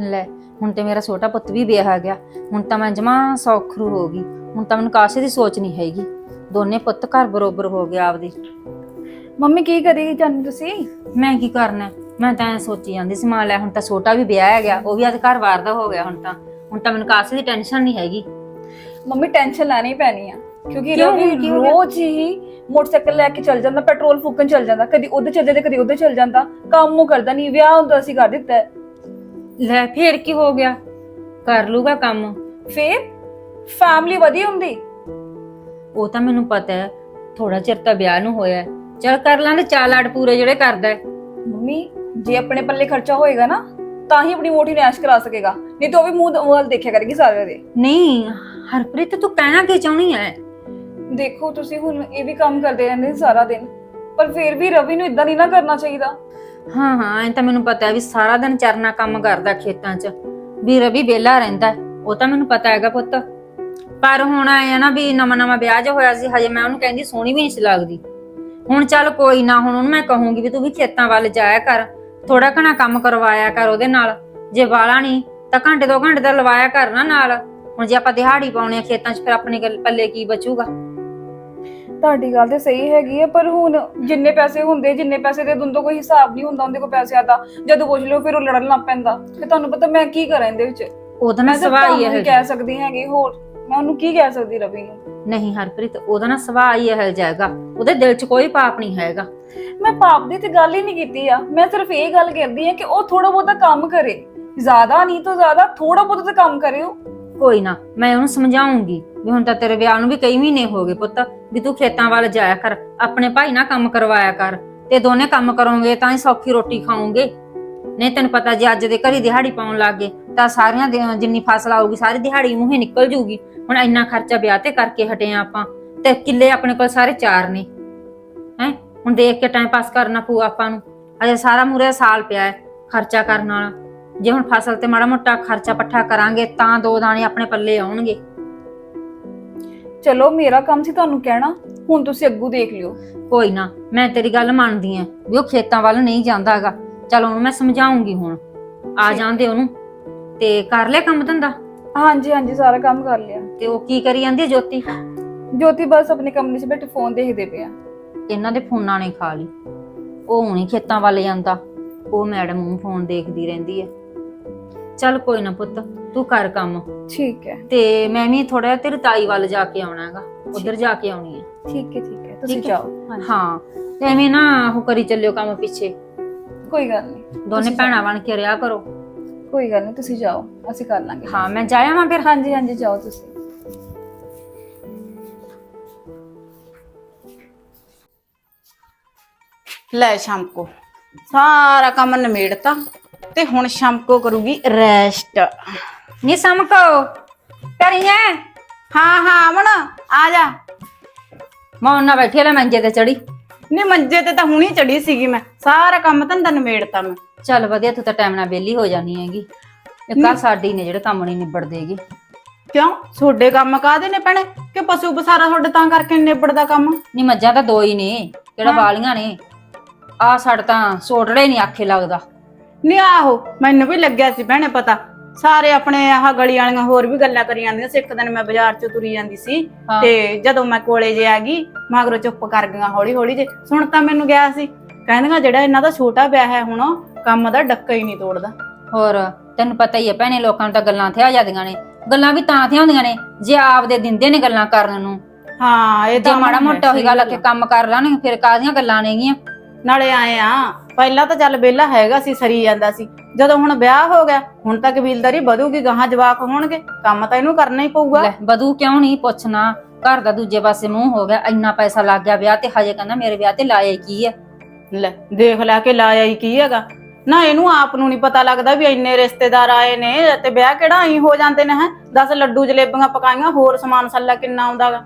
ਲੈ ਹੁਣ ਤੇ ਮੇਰਾ ਛੋਟਾ ਪੁੱਤ ਵੀ ਵਿਆਹ ਗਿਆ। ਹੁਣ ਤਾਂ ਮੈਂ ਜਮਾ ਸੌਖਰੂ ਹੋ ਗਈ। ਹੁਣ ਤਾਂ ਮੈਨੂੰ ਕਾਸੇ ਦੀ ਸੋਚ ਨਹੀਂ ਹੈਗੀ। ਦੋਨੇ ਪੁੱਤ ਘਰ ਬਰੋਬਰ ਹੋ ਗਿਆ ਆਪਦੇ। ਮੰਮੀ ਕੀ ਕਰੀ ਜਾਂਦੇ ਤੁਸੀਂ? ਮੈਂ ਕੀ ਕਰਨਾ? ਮੈਂ ਤਾਂ ਐਂ ਸੋਚੀ ਜਾਂਦੀ ਸੀ ਮਾਂ ਲੈ ਹੁਣ ਤਾਂ ਛੋਟਾ ਵੀ ਵਿਆਹ ਗਿਆ। ਉਹ ਵੀ ਅੱਜ ਘਰ ਵਾਰ ਦਾ ਹੋ ਗਿਆ ਹੁਣ ਤਾਂ। ਹੁਣ ਤਾਂ ਮੈਨੂੰ ਕਾਸੇ ਦੀ ਟੈਨਸ਼ਨ ਨਹੀਂ ਹੈਗੀ। ਮੰਮੀ ਟੈਨਸ਼ਨ ਲੈਣੀ ਪੈਣੀ ਆ। ਕਿਉਂਕਿ ਕਿਉਂ? ਰਵੀ ਕੀ ਹੋ ਗਿਆ? ਰੋਜ਼ ਹੀ ਮੋਟਰਸਾਈਕਲ ਲੈ ਕੇ ਚੱਲ ਜਾਂਦਾ ਪੈਟਰੋਲ ਫੂਕਣ ਚੱਲ ਜਾਂਦਾ। ਕਦੀ ਉਧਰ ਚੱਲ ਜਾਂਦਾ ਕਦੀ ਉਧਰ ਚੱਲ ਜਾਂਦਾ। ਕੰਮ ਉਹ ਕਰਦਾ ਨਹੀਂ ਵਿਆਹ ਹੁੰਦਾ ਸੀ ਕਰ ਦਿੱਤਾ। ਹੈ। ਲੈ ਫੇਰ ਕੀ ਹੋ ਗਿਆ? ਕਰ ਲੂਗਾ ਕੰਮ। ਫੇਰ? ਫੈਮਿਲੀ ਵਧੀ ਹੁੰਦੀ। ਉਹ ਤਾਂ ਮੈਨੂੰ ਪਤਾ ਹੈ ਥੋੜਾ ਚਿਰ ਤਾਂ ਵਿਆਹ ਨੂੰ ਹੋਇਆ ਹੈ। ਚੱਲ ਕਰ ਲਾਂਗੇ ਚਾਲ ਆੜ ਪੂਰੇ ਜਿਹੜੇ ਕਰਦਾ ਹੈ। ਮੰਮੀ ਜੇ ਆਪਣੇ ਪੱਲੇ ਖਰਚਾ ਹੋਏਗਾ ਨਾ ਤਾਂ ਹੀ ਆਪਣੀ ਮੋਟੀ ਨੈਸ਼ ਕਰਾ ਸਕੇਗਾ। ਨਹੀਂ ਤਾਂ ਉਹ ਵੀ ਮੂੰਹ ਵੱਲ ਦੇਖਿਆ ਕਰੇਗੀ ਸਾਰੇ ਦੇ। ਨਹੀਂ ਹਰਪ੍ਰੀਤ ਤੂੰ ਕਹਿਣਾ ਕੀ ਚਾਹੁੰਦੀ ਹੈ? ਦੇਖੋ ਤੁਸੀਂ ਹੁਣ ਇਹ ਵੀ ਕੰਮ ਕਰਦੇ ਰਹਿੰਦੇ ਨੇ ਸਾਰਾ ਦਿਨ। ਪਰ ਫਿਰ ਵੀ ਰਵੀ ਨੂੰ ਇਦਾਂ ਨਹੀਂ ਨਾ ਕਰਨਾ ਚਾਹੀਦਾ। ਹਾਂ ਹਾਂ, ਐ ਤਾਂ ਮੈਨੂੰ ਪਤਾ ਹੈ ਵੀ ਸਾਰਾ ਦਿਨ ਚਰਨਾ ਕੰਮ ਕਰਦਾ ਖੇਤਾਂ 'ਚ। ਵੀ ਰਵੀ ਵਿਹਲਾ ਰਹਿੰਦਾ ਹੈ। ਉਹ ਤਾਂ ਮੈਨੂੰ ਪਤਾ ਹੈਗਾ ਪੁੱਤ। ਪਰ ਹੁਣ ਆਇਆ ਨਾ ਵੀ ਨਵਾਂ ਨਵਾਂ ਵਿਆਹ ਜਿਹਾ ਹੋਇਆ ਸੀ, ਹਜੇ ਮੈਂ ਉਹਨੂੰ ਕਹਿੰਦੀ ਸੋਹਣੀ ਵੀ ਨਹੀਂ ਸੀ ਲੱਗਦੀ। ਹੁਣ ਚੱਲ ਕੋਈ ਨਾ, ਹੁਣ ਉਹਨੂੰ ਮੈਂ ਕਹੂੰਗੀ ਵੀ ਤੂੰ ਵੀ ਖੇਤਾਂ ਵੱਲ ਜਾਇਆ ਕਰ ਥੋੜਾ ਘਣਾ ਕੰਮ ਕਰਵਾਇਆ ਕਰ ਉਹਦੇ ਨਾਲ। ਜੇ ਵਾਲਾ ਨਹੀਂ ਤਾਂ ਘੰਟੇ ਦੋ ਘੰਟੇ ਦਾ ਲਵਾਇਆ ਕਰ ਨਾ ਨਾਲ। ਹੁਣ ਜੇ ਆਪਾਂ ਦਿਹਾੜੀ ਪਾਉਣੇ ਆ ਖੇਤਾਂ 'ਚ, ਫਿਰ ਆਪਣੇ ਗੱਲ- ਪੱਲੇ ਕੀ ਬਚੂਗਾ? ਤੁਹਾਡੀ ਗੱਲ ਤੇ ਸਹੀ ਹੈਗੀ ਹੈ ਪਰ ਹੁਣ ਜਿੰਨੇ ਪੈਸੇ ਹੁੰਦੇ ਜਿੰਨੇ ਪੈਸੇ ਦੇ ਦੁੰਦੋਂ ਕੋਈ ਹਿਸਾਬ ਨਹੀਂ ਹੁੰਦਾ ਉਹਦੇ ਕੋਲ ਪੈਸਿਆਂ ਦਾ ਜਦੋਂ ਪੁੱਛ ਲਓ ਫਿਰ ਉਹ ਲੜਨ ਲੱਗ ਪੈਂਦਾ। ਫਿਰ ਤੁਹਾਨੂੰ ਪਤਾ ਮੈਂ ਕੀ ਕਰਾਂ ਇਹਦੇ ਵਿੱਚ? ਉਹਦਾ ਨਾ ਮੈਂ ਤਾਂ ਸੁਭਾਅ ਹੀ ਤੁਹਾਨੂੰ ਇਹ ਕਹਿ ਸਕਦੀ ਹੈਗੀ ਹੋਰ ਮੈਂ ਉਹਨੂੰ ਕੀ ਕਹਿ ਸਕਦੀ ਰਵੀ ਨੂੰ? ਨਹੀਂ ਹਰਪ੍ਰੀਤ ਉਹਦਾ ਨਾ ਸੁਭਾਅ ਹੀ ਇਹੋ ਜਿਹਾ ਹੈਗਾ। ਉਹਦੇ ਦਿਲ 'ਚ ਕੋਈ ਪਾਪ ਨਹੀਂ ਹੈਗਾ। ਮੈਂ ਪਾਪ ਦੀ ਤੇ ਗੱਲ ਹੀ ਨਹੀਂ ਕੀਤੀ ਆ। ਮੈਂ ਸਿਰਫ ਇਹ ਗੱਲ ਕਰਦੀ ਆ ਕਿ ਉਹ ਥੋੜਾ ਬਹੁਤਾ ਕੰਮ ਕਰੇ। ਜ਼ਿਆਦਾ ਨਹੀਂ ਤਾਂ ਜ਼ਿਆਦਾ ਥੋੜਾ ਬਹੁਤਾ ਤਾਂ ਕੰਮ ਕਰੇ। ਉਹ ਕੋਈ ਨਾ, ਮੈਂ ਉਹਨੂੰ ਸਮਝਾਉਂਗੀ ਵੀ ਹੁਣ ਤਾਂ ਤੇਰੇ ਵਿਆਹ ਨੂੰ ਵੀ ਕਈ ਮਹੀਨੇ ਹੋ ਗਏ ਪੁੱਤ, ਵੀ ਤੂੰ ਖੇਤਾਂ ਵੱਲ ਜਾਇਆ ਕਰ, ਆਪਣੇ ਭਾਈ ਨਾਲ ਕੰਮ ਕਰਵਾਇਆ ਕਰ, ਤੇ ਦੋਨੇ ਕੰਮ ਕਰੋਗੇ ਤਾਂ ਹੀ ਸੌਖੀ ਰੋਟੀ ਖਾਓਗੇ। ਨਹੀਂ ਤੈਨੂੰ ਪਤਾ ਜੇ ਅੱਜ ਦੇ ਘਰੀ ਦਿਹਾੜੀ ਪਾਉਣ ਲੱਗ ਗਏ, ਤਾਂ ਸਾਰੀਆਂ ਦੇ- ਜਿੰਨੀ ਫਸਲ ਆਊਗੀ, ਸਾਰੀ ਦਿਹਾੜੀ ਮੂੰਹੇ ਨਿਕਲ ਜੂਗੀ। ਹੁਣ ਇੰਨਾ ਖਰਚਾ ਵਿਆਹ ਤੇ ਕਰਕੇ ਹਟੇ ਆ ਆਪਾਂ, ਤੇ ਕਿੱਲੇ ਆਪਣੇ ਕੋਲ ਸਾਰੇ ਚਾਰ ਨੇ। ਹੈ? ਹੁਣ ਦੇਖ ਕੇ ਟਾਈਮ ਪਾਸ ਕਰਨਾ ਪਊ ਆਪਾਂ ਨੂੰ। ਅਜੇ ਸਾਰਾ ਮੂਰੇ ਸਾਲ ਪਿਆ ਹੈ ਖਰਚਾ ਕਰਨ ਵਾਲਾ। ਜੇ ਹੁਣ ਫਸਲ ਤੇ ਮਾੜਾ ਮੋਟਾ ਖਰਚਾ ਪੱਠਾ ਕਰਾਂਗੇ ਤਾਂ ਦੋ ਦਾਣੇ ਆਪਣੇ ਪੱਲੇ ਆਉਣਗੇ। ਚਲੋ ਮੇਰਾ ਕੰਮ ਸੀ ਤੁਹਾਨੂੰ ਕਹਿਣਾ। ਹੁਣ ਤੁਸੀਂ ਅੱਗੂ ਦੇਖ ਲਿਓ। ਕੋਈ ਨਾ ਮੈਂ ਤੇਰੀ ਗੱਲ ਮੰਨਦੀ ਆ ਵੀ ਉਹ ਖੇਤਾਂ ਵੱਲ ਨਹੀਂ ਜਾਂਦਾ ਹੈਗਾ। ਚਲ ਉਹਨੂੰ ਮੈਂ ਸਮਝਾਉਂਗੀ ਹੁਣ। ਆ। ਜਾਂਦੇ ਉਹਨੂੰ ਤੇ ਕਰ ਲਿਆ ਕੰਮ ਧੰਦਾ? ਹਾਂਜੀ ਹਾਂਜੀ ਸਾਰਾ ਕੰਮ ਕਰ ਲਿਆ। ਤੇ ਉਹ ਕੀ ਕਰੀ ਜਾਂਦੀ ਹੈ ਜੋਤੀ? ਜੋਤੀ ਬਸ ਆਪਣੇ ਕਮਰੇ 'ਚ ਬੈਠੇ ਫੋਨ ਦੇਖਦੇ ਪਿਆ ਇਹਨਾਂ ਦੇ ਫੋਨਾਂ ਨੇ ਖਾ ਲਈ। ਉਹ ਹੁਣੀ ਖੇਤਾਂ ਵੱਲ ਜਾਂਦਾ। ਉਹ ਮੈਡਮ ਨੂੰ ਫੋਨ ਦੇਖਦੀ ਰਹਿੰਦੀ ਹੈ ਚੱਲ ਕੋਈ ਨਾ ਪੁੱਤ ਤੂੰ ਕਰ ਕੰਮ। ਠੀਕ ਹੈ। ਤੇ ਮੈਂ ਵੀ ਥੋੜਾ ਤੇਰੀ ਤਾਈ ਵੱਲ ਜਾ ਕੇ ਆਉਣਾ ਹੈਗਾ ਉਧਰ ਜਾ ਕੇ ਆਉਣੀ ਹੈ। ਠੀਕ ਹੈ ਠੀਕ ਹੈ। ਤੁਸੀਂ ਠੀਕ ਹੈ। ਜਾਓ। ਹਾਂਜੀ। ਹਾਂ। ਤੇ ਐਵੇਂ ਨਾ ਉਹ ਕਰੀ ਚੱਲਿਓ ਕੰਮ ਪਿੱਛੇ। ਕੋਈ ਗੱਲ ਨਹੀਂ। ਦੋਨੇ ਤੁਸੀਂ ਭੈਣਾਂ ਬਣ ਕੇ ਰਿਹਾ ਕਰੋ। ਕੋਈ ਗੱਲ ਨਹੀਂ ਤੁਸੀਂ ਜਾਓ। ਅਸੀਂ ਕਰ ਲਾਂਗੇ। ਹਾਂ ਮੈਂ ਜਾਇਆ ਵਾਂ ਫਿਰ। ਹਾਂਜੀ ਹਾਂਜੀ ਜਾਓ ਤੁਸੀਂ। ਲੈ ਸ਼ਾਮਕੋ ਸਾਰਾ ਕੰਮ ਨਿਮੇੜਤਾ। ਤੇ ਹੁਣ ਸ਼ਾਮਕੋ ਕਰੂਗੀ ਰੈਸਟ। ਨੀ ਸਮਕੋ ਕਰੀਏ ਹਾਂ ਹਾਂ ਅਮਨ ਆ ਜਾ। ਮੈਂ ਉਹਨਾਂ ਬੈਠੀ ਲੈ ਮੰਜੇ ਤੇ ਚੜੀ। ਨੀ ਮੰਜੇ ਤੇ ਤਾਂ ਹੁਣੀ ਚੜੀ ਸੀਗੀ ਮੈਂ। ਸਾਰਾ ਕੰਮ ਧੰਦਾ ਨਿਮੇੜਤਾ ਮੈਂ। ਚੱਲ ਵਧੀਆ ਤੂੰ ਤਾਂ ਟਾਈਮ ਨਾਲ ਵਿਹਲੀ ਹੋ ਜਾਣੀ ਹੈਗੀ। ਇੱਕ ਆ ਸਾਡੀ ਨੇ ਜਿਹੜੇ ਕੰਮ ਨਹੀਂ ਨਿਬੜਦੇਗੇ ਕਿਉਂ? ਤੁਹਾਡੇ ਕੰਮ ਕਾਦੇ ਨੇ ਭੈਣੇ? ਕਿ ਪਸ਼ੂ ਬਸਾਰਾ ਤੁਹਾਡੇ ਤਾਂ ਕਰਕੇ ਨੀ ਨਿਬੜਦਾ ਕੰਮ? ਨੀ ਮੱਝਾਂ ਤਾਂ ਦੋ ਹੀ ਨੇ ਕਿਹੜਾ ਵਾਲੀਆਂ ਨੇ। ਆ ਛੱਡ ਤਾਂ ਸੋਟੜੇ ਨਹੀਂ ਆਖੇ ਲੱਗਦਾ। ਨੀ ਆਹੋ ਮੈਨੂੰ ਵੀ ਲੱਗਿਆ ਸੀ ਭੈਣੇ ਪਤਾ। ਸਾਰੇ ਆਪਣੇ ਆਹ ਗਲੀ ਵਾਲੀਆਂ ਹੋਰ ਵੀ ਗੱਲਾਂ ਕਰੀ ਜਾਂਦੀਆਂ ਸੀ। ਇੱਕ ਦਿਨ ਮੈਂ ਬਾਜ਼ਾਰ ਚ ਤੁਰੀ ਜਾਂਦੀ ਸੀ ਹਾਂ। ਤੇ ਜਦੋਂ ਮੈਂ ਕੋਲੇ ਜੇ ਆ ਗਈ ਮਗਰੋਂ ਚੁੱਪ ਕਰ ਗਈਆਂ ਹੌਲੀ ਹੌਲੀ ਜੇ। ਸੁਣ ਤਾਂ ਮੈਨੂੰ ਗਿਆ ਸੀ। ਕਹਿੰਦੀਆਂ ਜਿਹੜਾ ਇਹਨਾਂ ਦਾ ਛੋਟਾ ਵਿਆਹ ਹੈ ਹੁਣ ਕੰਮ ਦਾ ਡੱਕਾ ਹੀ ਨਹੀਂ ਤੋੜਦਾ। ਹੋਰ ਤੈਨੂੰ ਪਤਾ ਹੀ ਹੈ ਭੈਣੇ ਲੋਕਾਂ ਨੂੰ ਤਾਂ ਗੱਲਾਂ ਥਿਆ ਜਾਂਦੀਆਂ ਨੇ। ਗੱਲਾਂ ਵੀ ਤਾਂ ਥਿਆ ਹੁੰਦੀਆਂ ਨੇ ਜੇ ਆਪਦੇ ਦਿੰਦੇ ਨੇ ਗੱਲਾਂ ਕਰਨ ਨੂੰ। ਹਾਂ ਇਹ ਜੇ ਤਾਂ ਮਾੜਾ ਮੋਟਾ ਉਹੀ ਸਹੀ ਗੱਲ ਆ ਕਿ ਕੰਮ ਕਰ ਲੈਣਗੇ ਫਿਰ ਕਾਹਦੀਆਂ ਗੱਲਾਂ ਨੇਗੀਆਂ? ਨਾਲੇ ਆਏ ਆ। ਪਹਿਲਾਂ ਤਾਂ ਚੱਲ ਵਿਹਲਾ ਹੈਗਾ ਸੀ ਸਰੀ ਜਾਂਦਾ ਸੀ। ਜਦੋਂ ਹੁਣ ਵਿਆਹ ਹੋ ਗਿਆ ਹੁਣ ਤਾਂ ਕਬੀਲਦਾਰੀ ਵਧੂਗੀ ਗਾਹਾਂ ਜਵਾਕ ਹੋਣਗੇ। ਕੰਮ ਤਾਂ ਇਹਨੂੰ ਕਰਨਾ ਹੀ ਪਊਗਾ। ਲੈ ਬਦੂ ਕਿਉਂ ਨਹੀਂ ਪੁੱਛਣਾ ਘਰ ਦਾ ਦੂਜੇ ਪਾਸੇ ਮੂੰਹ ਹੋ ਗਿਆ ਇੰਨਾ ਪੈਸਾ ਲੱਗ ਗਿਆ ਵਿਆਹ ਤੇ ਹਜੇ ਕਹਿੰਦਾ ਮੇਰੇ ਵਿਆਹ ਤੇ ਲਾਇਆ ਹੀ ਕੀ ਹੈ ਲੈ ਦੇਖ ਲੈ ਕੇ ਲਾਇਆ ਹੀ ਕੀ ਹੈਗਾ। ਨਾ ਇਹਨੂੰ ਆਪ ਨੂੰ ਨਹੀਂ ਪਤਾ ਲੱਗਦਾ ਵੀ ਇੰਨੇ ਰਿਸ਼ਤੇਦਾਰ ਆਏ ਨੇ ਤੇ ਵਿਆਹ ਕਿਹੜਾ ਹੀ ਹੋ ਜਾਂਦੇ ਨੇ ਹੈ? 10 ਲੱਡੂ ਜਲੇਬੀਆਂ ਪਕਾਈਆਂ ਹੋਰ ਸਮਾਨ ਸੱਲਾ ਕਿੰਨਾ ਆਉਂਦਾਗਾ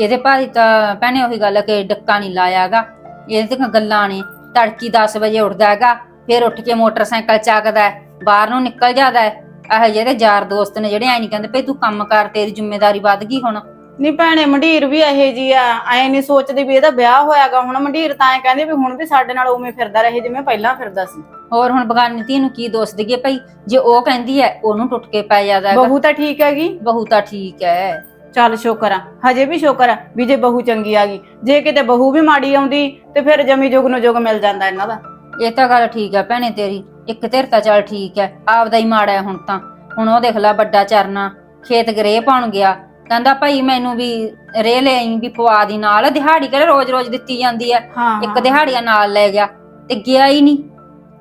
ਇਹਦੇ ਭਾਈ ਤਾਂ ਭੈਣੇ ਉਹੀ ਗੱਲ ਹੈ ਕਿ ਡੱਕਾ ਨਹੀਂ ਲਾਇਆਗਾ ਇਹਦੇ ਤੇ ਗੱਲਾਂ ਨੇ ਤੜਕੀ 10 ਵਜੇ ਉੱਠਦਾ ਹੈਗਾ ਫਿਰ ਉੱਠ ਕੇ ਮੋਟਰਸਾਈਕਲ ਚੱਕਦਾ ਹੈ ਬਾਹਰ ਨੂੰ ਨਿਕਲ ਜਾਂਦਾ ਹੈ। ਇਹ ਜਿਹੜੇ ਯਾਰ ਦੋਸਤ ਨੇ ਜਿਹੜੇ ਐ ਨਹੀਂ ਕਹਿੰਦੇ ਭਈ ਤੂੰ ਕੰਮ ਕਰ ਤੇਰੀ ਜ਼ਿੰਮੇਵਾਰੀ ਵੱਧ ਗਈ ਹੁਣ। ਨਹੀਂ ਭੈਣੇ ਮੰਡੀਰ ਵੀ ਇਹੋ ਜੀ ਆ। ਐ ਨਹੀਂ ਸੋਚਦੀ ਵੀ ਇਹਦਾ ਵਿਆਹ ਹੋਇਆਗਾ। ਹੁਣ ਮੰਡੀਰ ਤਾਂ ਐ ਕਹਿੰਦੇ ਵੀ ਹੁਣ ਵੀ ਸਾਡੇ ਨਾਲ ਉਵੇਂ ਫਿਰਦਾ ਰਹੇ ਜਿਵੇਂ ਪਹਿਲਾਂ ਫਿਰਦਾ ਸੀ। ਹੋਰ ਹੁਣ ਬਗਾਨੀ ਧੀ ਨੂੰ ਕੀ ਦੋਸ਼ ਦਈਏ ਭਾਈ? ਜੇ ਉਹ ਕਹਿੰਦੀ ਹੈ ਉਹਨੂੰ ਟੁੱਟ ਕੇ ਪੈ ਜਾਂਦਾ ਹੈਗਾ। ਬਹੂ ਤਾਂ ਠੀਕ ਹੈਗੀ। ਬਹੂ ਤਾਂ ਠੀਕ ਹੈ। ਚੱਲ ਸ਼ੁਕਰ ਆ ਹਜੇ ਵੀ ਸ਼ੁਕਰ ਆ ਵੀ ਜੇ ਬਹੂ ਚੰਗੀ ਆ ਗਈ। ਜੇ ਕਿਤੇ ਬਹੂ ਵੀ ਮਾੜੀ ਆਉਂਦੀ ਤੇ ਫਿਰ ਜਮੀ ਜੁਗ ਨੂੰ ਜੁਗ ਮਿਲ ਜਾਂਦਾ ਇਹਨਾਂ ਦਾ। ਇਹ ਤਾਂ ਗੱਲ ਠੀਕ ਹੈ ਭੈਣੇ ਤੇਰੀ ਇੱਕ ਧਿਰ ਤਾਂ ਚੱਲ ਠੀਕ ਹੈ ਆਪਦਾ ਹੀ ਮਾੜਾ ਹੈ ਹੁਣ ਤਾਂ। ਹੁਣ ਉਹ ਦੇਖ ਲੈ ਵੱਡਾ ਚਰਨਾ ਖੇਤ ਗਰੇ ਪਾਉਣ ਗਿਆ ਕਹਿੰਦਾ ਭਾਈ ਮੈਨੂੰ ਵੀ ਰੇ ਲੈ ਆਈ ਵੀ ਪਵਾ ਦੀ ਨਾਲ ਦਿਹਾੜੀ ਕਿਹੜੇ ਰੋਜ਼-ਰੋਜ਼ ਦਿੱਤੀ ਜਾਂਦੀ ਹੈ ਹਾਂ ਇੱਕ ਦਿਹਾੜੀਆ ਨਾਲ ਲੈ ਗਿਆ ਤੇ ਗਿਆ ਹੀ ਨਹੀਂ।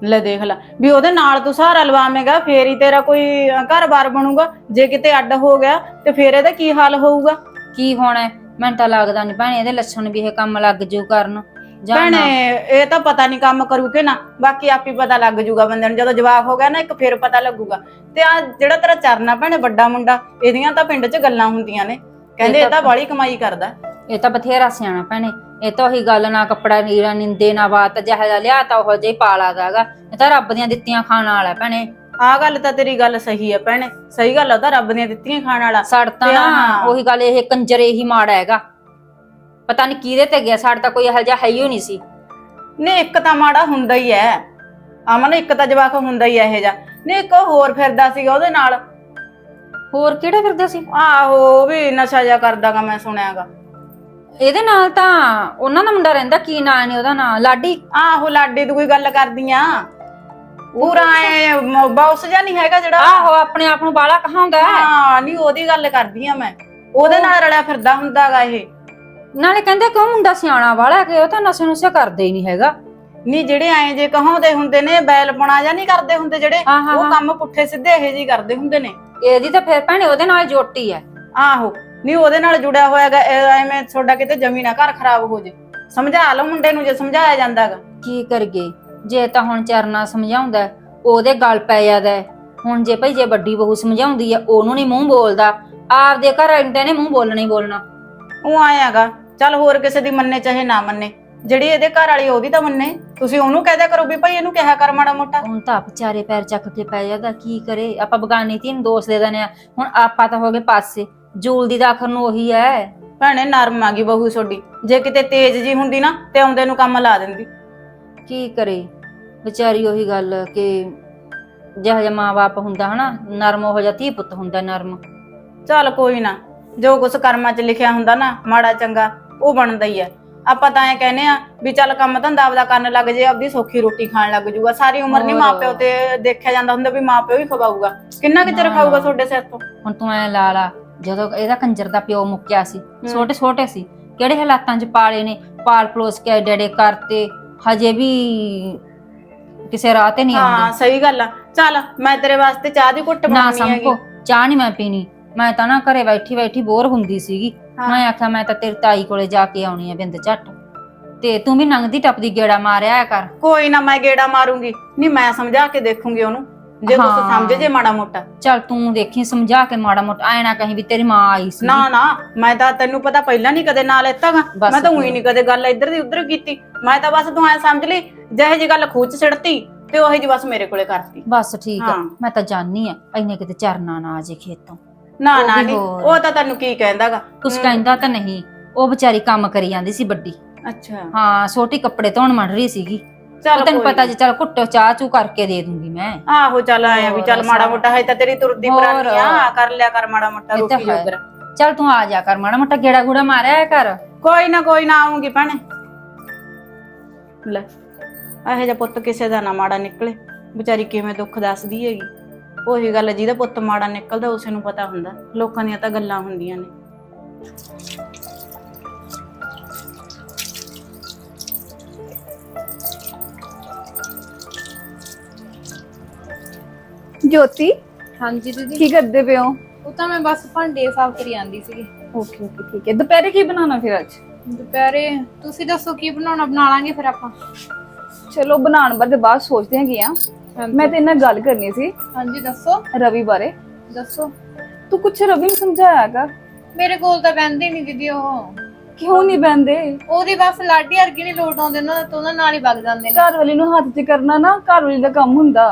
ਲੈ ਦੇਖ ਲੈ। ਵੀ ਉਹਦੇ ਨਾਲ ਤੂੰ ਸਹਾਰਾ ਲਵਾਵੇਂਗਾ ਫੇਰ ਹੀ ਤੇਰਾ ਕੋਈ ਘਰ-ਬਾਰ ਬਣੂਗਾ। ਜੇ ਕਿਤੇ ਅੱਡ ਹੋ ਗਿਆ ਤੇ ਫੇਰ ਇਹਦਾ ਕੀ ਹਾਲ ਹੋਊਗਾ? ਕੀ ਹੋਣਾ ਹੈ? ਮੈਨੂੰ ਤਾਂ ਲੱਗਦਾ ਨਹੀਂ ਭੈਣੇ ਇਹਦੇ ਲੱਛਣ ਵੀ ਇਹ ਕੰਮ ਲੱਗ ਜੂ ਕਰਨ। ਜਾਂ ਭੈਣੇ ਨਾ। ਇਹ ਤਾਂ ਪਤਾ ਨਹੀਂ ਕੰਮ ਕਰੂ ਕਿ ਨਾ। ਬਾਕੀ ਆਪੀ ਪਤਾ ਲੱਗ ਜੂਗਾ ਬੰਦੇ ਨੂੰ। ਜਦੋਂ ਜਵਾਬ ਹੋ ਗਿਆ ਨਾ ਇੱਕ ਫੇਰ ਪਤਾ ਲੱਗੂਗਾ। ਤੇ ਆ ਜਿਹੜਾ ਤੇਰਾ ਚਰਨਾ ਭੈਣੇ ਵੱਡਾ ਮੁੰਡਾ ਇਹਦੀਆਂ ਤਾਂ ਪਿੰਡ 'ਚ ਗੱਲਾਂ ਹੁੰਦੀਆਂ ਨੇ। ਕਹਿੰਦੇ ਇਹ ਇਹ ਤਾਂ- ਬਾਲੀ ਕਮਾਈ ਕਰਦਾ। ਇਹ ਤਾਂ ਬਥੇਰਾ ਸਿਆਣਾ ਭੈਣੇ। ਇਹ ਤਾਂ ਉਹੀ ਗੱਲ ਨਾ ਕੱਪੜਾ ਨੀਰਾ ਨਿੰਦੇ ਨਾ ਬਾਤ ਜਿਹੋ ਜਿਹਾ ਲਿਆ ਤਾਂ ਉਹ ਜਿਹਾ ਹੀ ਪਾਲਾ ਦਾਗਾ ਇਹ ਤਾਂ ਰੱਬ ਦੀਆਂ ਦਿੱਤੀਆਂ ਖਾਣ ਵਾਲਾ ਹੈ ਭੈਣੇ। ਆਹ ਗੱਲ ਤਾਂ ਤੇਰੀ ਗੱਲ ਸਹੀ ਹੈ ਭੈਣੇ। ਸਹੀ ਗੱਲ ਆ ਤਾਂ ਰੱਬ ਦੀਆਂ ਦਿੱਤੀਆਂ ਖਾਣ ਵਾਲਾ। ਸੜ ਤਾਂ ਨਾ ਉਹੀ ਗੱਲ ਇਹ ਕੰਜਰੇ ਹੀ ਮਾੜਾ ਹੈਗਾ। ਪਤਾ ਨਹੀਂ ਕਿਹਦੇ ਤੇ ਗਿਆ ਸੜ ਤਾਂ ਕੋਈ ਇਹੋ ਜਿਹਾ ਹੈ ਹੀ ਨਹੀਂ ਸੀ। ਨੇ ਇੱਕ ਤਾਂ ਮਾੜਾ ਹੁੰਦਾ ਹੀ ਐ। ਅਮਨ ਇੱਕ ਤਾਂ ਜਵਾਕ ਹੁੰਦਾ ਹੀ ਇਹ ਜਾ ਨੇ ਇੱਕ ਹੋਰ ਫਿਰਦਾ ਸੀਗਾ ਉਹਦੇ ਨਾਲ। ਹੋਰ ਕਿਹੜਾ ਫਿਰਦਾ ਸੀ? ਆਹੋ ਉਹ ਵੀ ਨਸ਼ਾ ਜਿਹਾ ਕਰਦਾਗਾ ਮੈਂ ਸੁਣਿਆਗਾ। ਇਹਦੇ ਨਾਲ ਤਾਂ ਉਹਨਾਂ ਦਾ ਮੁੰਡਾ ਰਹਿੰਦਾ ਕੀ ਨਾਂ ਨੇ ਉਹਦਾ ਨਾਂ? ਲਾਡੀ? ਆਹੋ ਲਾਡੀ ਦੀ ਕੋਈ ਗੱਲ ਕਰਦੀਆਂ। ਪੂਰਾ ਐ ਬਾਉਸ ਜਿਹਾ ਨਹੀਂ ਹੈਗਾ ਜਿਹੜਾ। ਆਹੋ ਆਪਣੇ ਆਪ ਨੂੰ ਬਾਲਾ ਕਹਾਉਂਦਾ ਹੈ। ਹਾਂ ਨਹੀਂ ਉਹਦੀ ਗੱਲ ਕਰਦੀ ਆ ਮੈਂ। ਉਹਦੇ ਨਾਲ ਰਲਿਆ ਫਿਰਦਾ ਹੁੰਦਾਗਾ ਇਹ। ਨਾਲੇ ਕਹਿੰਦੇ ਕਿ ਉਹ ਮੁੰਡਾ ਸਿਆਣਾ ਵਾਲਾ ਕਿ ਉਹ ਤਾਂ ਨਸ਼ੇ ਨੁਸ਼ੇ ਕਰਦੇ ਹੀ ਨਹੀਂ ਹੈਗਾ। ਨਹੀਂ ਜਿਹੜੇ ਐਂ ਜੇ ਕਹਾਉਂਦੇ ਹੁੰਦੇ ਨੇ ਬੈਲਪਣਾ ਜਾਂ ਨਹੀਂ ਕਰਦੇ ਹੁੰਦੇ ਜਿਹੜੇ ਹਾਂ ਹਾਂ ਉਹ ਹਾਂ। ਕੰਮ ਪੁੱਠੇ ਸਿੱਧੇ ਇਹੋ ਜਿਹੇ ਕਰਦੇ ਹੁੰਦੇ ਨੇ। ਇਹਦੀ ਤਾਂ ਫਿਰ ਭੈਣੇ ਉਹਦੇ ਨਾਲ ਜੋਟੀ ਹੈ ਆਹੋ ਨਹੀਂ ਉਹਦੇ ਨਾਲ ਜੁੜਿਆ ਹੋਇਆਗਾ ਐਵੇਂ ਤੁਹਾਡਾ ਕਿਤੇ ਜ਼ਮੀਨਾ ਘਰ ਖਰਾਬ ਹੋ ਜੇ। ਸਮਝਾ ਲਓ ਮੁੰਡੇ ਨੂੰ ਜੇ ਸਮਝਾਇਆ ਜਾਂਦਾਗਾ। ਕੀ ਕਰਗੇ ਜੇ ਤਾਂ ਹੁਣ ਚਰਨਾ ਸਮਝਾਉਂਦਾ ਹੈ, ਉਹਦੇ ਗਲ ਪੈ ਜਾਂਦਾ ਹੈ। ਹੁਣ ਜੇ ਭਾਈ ਜੇ ਵੱਡੀ ਬਹੂ ਸਮਝਾਉਂਦੀ ਆ ਉਹਨੂੰ ਨਹੀਂ ਮੂੰਹ ਬੋਲਦਾ ਆਪਦੇ ਘਰ ਇੰਟੇ ਨੇ ਮੂੰਹ ਬੋਲਣਾ ਹੀ ਬੋਲਣਾ। ਉਹ ਆਇਆਗਾ ਚੱਲ ਹੋਰ ਕਿਸੇ ਦੀ ਮੰਨੇ ਚਾਹੇ ਨਾ ਮੰਨੇ। ਜਿਹੜੀ ਇਹਦੇ ਘਰ ਵਾਲੀ ਉਹਦੀ ਤਾਂ ਮੰਨੇ। ਤੁਸੀਂ ਉਹਨੂੰ ਕਹਿ ਕਰੋ ਵੀ ਭਾਈ ਇਹਨੂੰ ਕਿਹਾ ਕਰ ਮਾੜਾ ਮੋਟਾ। ਹੁਣ ਤਾਂ ਵਿਚਾਰੇ ਪੈਰ ਚੱਕ ਕੇ ਪੈ ਜਾਂਦਾ ਕੀ ਕਰੇ? ਆਪਾਂ ਬਗਾਨੀ ਧੀ ਨੂੰ ਦੋਸ਼ ਦੇ ਆ ਹੁਣ ਆਪਾਂ ਤਾਂ ਹੋ ਗਏ ਪਾਸੇ। ਜੂਲ ਦੀ ਦਾ ਆਖਰ ਨੂੰ ਉਹੀ ਹੈ। ਭੈਣੇ ਨਰਮ ਆ ਗਈ ਬਹੂ ਛੋਡੀ ਜੇ ਕਿਤੇ ਤੇਜ਼ ਜੀ ਹੁੰਦੀ ਨਾ ਤੇ ਆਉਂਦੇ ਨੂੰ ਕੰਮ ਲਾ ਦਿੰਦੀ। ਕੀ ਕਰੇ? ਵਿਚਾਰੀ ਉਹੀ ਗੱਲ ਕਿ ਜਿਹੋ ਜਿਹਾ ਮਾਂ-ਬਾਪ ਹੁੰਦਾ ਹਨਾ ਨਰਮ ਉਹ ਜਿਹਾ ਧੀ ਪੁੱਤ ਹੁੰਦਾ ਨਰਮ। ਚੱਲ ਕੋਈ ਨਾ ਜੋ ਕੁਛ ਕਰਮਾਂ 'ਚ ਲਿਖਿਆ ਹੁੰਦਾ ਨਾ ਮਾੜਾ ਚੰਗਾ ਉਹ ਬਣਦਾ ਹੀ ਆ ਆਪਾਂ ਤਾਂ ਐ ਕਹਿੰਦੇ ਆ ਵੀ ਚੱਲ ਕੰਮ ਧੰਦਾ ਆਪਦਾ ਕਰਨ ਲੱਗ ਜੇ ਆਪਦੀ ਸੌਖੀ ਰੋਟੀ ਖਾਣ ਲੱਗ ਜੂਗਾ। ਸਾਰੀ ਉਮਰ ਨਹੀਂ। ਮਾਪਿਓ ਤੇ ਦੇਖਿਆ ਜਾਂਦਾ ਹੁੰਦਾ ਵੀ ਮਾਪਿਓ ਹੀ ਖਵਾਊਗਾ। ਕਿੰਨਾ ਕੁ ਚਿਰ ਨਾ, ਖਾਊਗਾ ਨਾ। ਤੁਹਾਡੇ ਸਿਰ ਤੋਂ? ਹੁਣ ਤੂੰ ਐ ਲਾ ਲਾ ਜਦੋਂ ਇਹਦਾ ਕੰਜਰ ਦਾ ਪਿਓ ਮੁੱਕਿਆ ਸੀ ਛੋਟੇ ਛੋਟੇ ਸੀ ਕਿਹੜੇ ਹਾਲਾਤਾਂ 'ਚ ਪਾਲੇ ਨੇ? ਪਾਲ ਪਲੋਸ ਕੇ ਡੇੜੇ ਕਰਤੇ ਹਜੇ ਵੀ ਕਿਸੇ ਰਾਹ ਤੇ ਨਹੀਂ ਹਾਂ ਆਉਂਦੇ ਸਹੀ ਗੱਲ ਆ। ਚੱਲ ਮੈਂ ਤੇਰੇ ਵਾਸਤੇ ਚਾਹ ਦੀ ਘੁੱਟ ਨਾ ਬਣਾਉਣੀ ਹੈਗੀ। ਸੰਭੋ ਚਾਹ ਨਹੀਂ ਮੈਂ ਪੀਣੀ। ਮੈਂ ਤਾਂ ਨਾ ਘਰੇ ਬੈਠੀ ਬੈਠੀ ਬੋਰ ਹੁੰਦੀ ਸੀਗੀ। ਹਾਂ। ਮੈਂ ਆਖਿਆ ਮੈਂ ਤਾਂ ਤੇਰੀ ਤਾਈ ਕੋਲੇ ਜਾ ਕੇ ਆਉਣੀ ਆ ਬਿੰਦ ਝੱਟ। ਤੇ ਤੂੰ ਵੀ ਨੰਗਦੀ ਟੱਪਦੀ ਗੇੜਾ ਮਾਰਿਆ ਕਰ। ਕੋਈ ਨਾ ਮੈਂ ਗੇੜਾ ਮਾਰੂੰਗੀ। ਨਹੀਂ ਮੈਂ ਸਮਝਾ ਕੇ ਦੇਖੂੰਗੀ ਉਹਨੂੰ। ਜੇ ਕੁਛ ਹਾਂ। ਸਮਝ ਜੇ ਮਾੜਾ ਮੋਟਾ। ਚੱਲ ਤੂੰ ਦੇਖੀ ਸਮਝਾ ਕੇ ਮਾੜਾ ਮੋਟਾ। ਐ ਨਾ ਕਹੀਂ ਵੀ ਤੇਰੀ ਮਾਂ ਆਈ ਸੀ। ਨਾ ਨਾ ਮੈਂ ਤਾਂ ਤੈਨੂੰ ਪਤਾ ਪਹਿਲਾਂ ਨਹੀਂ ਕਦੇ ਨਾਲ ਲੈਤਾਗਾ ਬਸ ਮੈਂ ਤਾਂ ਉਹੀ। ਨਹੀਂ ਕਦੇ ਗੱਲ ਇੱਧਰ ਦੀ ਉੱਧਰ ਕੀਤੀ। ਮੈਂ ਤਾਂ ਬਸ ਤੂੰ ਐ ਸਮਝ ਲਈ ਜਿਹੇ ਜੀ ਗੱਲ ਖੂਚ ਛਿੜਤੀ ਤੇ ਉਹੀ ਜੀ ਬਸ ਮੇਰੇ ਕੋਲੇ ਕਰਤੀ। ਬਸ ਠੀਕ ਆ। ਹਾਂ। ਮੈਂ ਤਾਂ ਜਾਣੀ ਆ ਐਨੇ ਕਿਤੇ ਚਰਨਾ ਨਾ ਆ ਜੇ ਖੇਤੋਂ। ਨਾ ਉਹ ਨਾ ਵੀ ਹੋਰ। ਉਹ ਤਾਂ ਤੈਨੂੰ ਕੀ ਕਹਿੰਦਾਗਾ ਕੁਛ ਕਹਿੰਦਾ ਤਾਂ ਨਹੀਂ ਉਹ ਵਿਚਾਰੀ ਕੰਮ ਕਰੀ ਜਾਂਦੀ ਸੀ ਵੱਡੀ ਅੱਛਾ ਹਾਂ ਛੋਟੀ ਕੱਪੜੇ ਧੋਣ ਮੰਡ ਰਹੀ ਸੀਗੀ ਚੱਲ ਤੈਨੂੰ ਕੋਈ ਪਤਾ। ਜੇ ਚੱਲ ਘੁੱਟੋ ਚਾਹ ਚੂ ਕਰਕੇ ਦੇ ਦੂੰਗੀ ਮੈਂ ਆਹੋ ਚੱਲ ਆਇਆ ਵੀ ਹੋਰ ਚੱਲ ਮਾੜਾ। ਮੋਟਾ ਹੈ ਤਾਂ ਤੇਰੀ ਤੁਰਦੀ ਹੋਰ। ਪੁਰਾਣੀ ਆ ਕਰ ਲਿਆ ਕਰ ਮਾੜਾ ਮੋਟਾ ਇਹ ਤਾਂ ਰੋਟੀ ਹੈ। ਜੋਗਰ ਚੱਲ ਤੂੰ ਆ ਜਾ ਕਰ ਮਾੜਾ ਮੋਟਾ ਗੇੜਾ ਗੂੜਾ ਮਾਰਿਆ ਕਰ ਕੋਈ ਨਾ ਕੋਈ ਨਾ ਆਉਂਗੀ ਭੈਣੇ ਲੈ ਇਹੋ ਜਿਹਾ ਪੁੱਤ ਕਿਸੇ ਦਾ ਨਾ ਮਾੜਾ ਨਿਕਲੇ ਵਿਚਾਰੀ ਕਿਵੇਂ ਦੁੱਖ ਦੱਸਦੀ ਹੈਗੀ ਉਹੀ ਗੱਲ ਜਿਹਦਾ ਪੁੱਤ ਮਾੜਾ ਨਿਕਲਦਾ ਉਸੇ ਨੂੰ ਪਤਾ ਹੁੰਦਾ। ਲੋਕਾਂ ਦੀਆਂ ਤਾਂ ਗੱਲਾਂ ਹੁੰਦੀਆਂ ਨੇ। ਜੋਤੀ ਹਾਂਜੀ ਦੀਦੀ। ਕੀ ਕਰਦੇ ਪਏ ਹੋ? ਉਹ ਤਾਂ ਮੈਂ ਬਸ ਭਾਂਡੇ ਸਾਫ਼ ਕਰੀ ਆਂਦੀ ਸੀਗੀ। ਓਕੇ ਓਕੇ ਠੀਕ ਹੈ। ਦੁਪਹਿਰੇ ਕੀ ਬਣਾਉਣਾ ਫਿਰ ਅੱਜ? ਦੁਪਹਿਰੇ ਤੁਸੀਂ ਦੱਸੋ ਕੀ ਬਣਾਉਣਾ ਬਣਾ ਲਾਂਗੇ ਫਿਰ ਆਪਾਂ। ਚਲੋ ਬਣਾਉਣ ਬਾਰੇ ਬਾਅਦ ਸੋਚਦੇ ਹੈਗੇ ਆ। ਮੈਂ ਤੇ ਇਹਨਾਂ ਗੱਲ ਕਰਨੀ ਸੀ ਹਾਂਜੀ ਦੱਸੋ। ਰਵੀ ਬਾਰੇ। ਦੱਸੋ। ਤੂੰ ਕੁਛ ਰਵੀ ਨੂੰ ਸਮਝਾਇਆ ਕਰ। ਮੇਰੇ ਕੋਲ ਤਾਂ ਬਹਿੰਦੇ ਨਹੀਂ ਦੀਦੀ ਉਹ। ਕਿਉਂ ਨਹੀਂ ਬੰਦੇ ਉਹਦੀ ਬਸ ਲਾਡੀ ਵਰਗੀ ਨਹੀਂ ਲੋਟ ਆਉਂਦੇ ਉਹਨਾਂ ਤੋਂ ਉਹਨਾਂ ਨਾਲ ਹੀ ਵਗ ਜਾਂਦੇ ਨੇ। ਘਰ ਵਾਲੀ ਨੂੰ ਹੱਥ 'ਚ ਕਰਨਾ ਨਾ ਘਰ ਵਾਲੀ ਦਾ ਕੰਮ ਹੁੰਦਾ।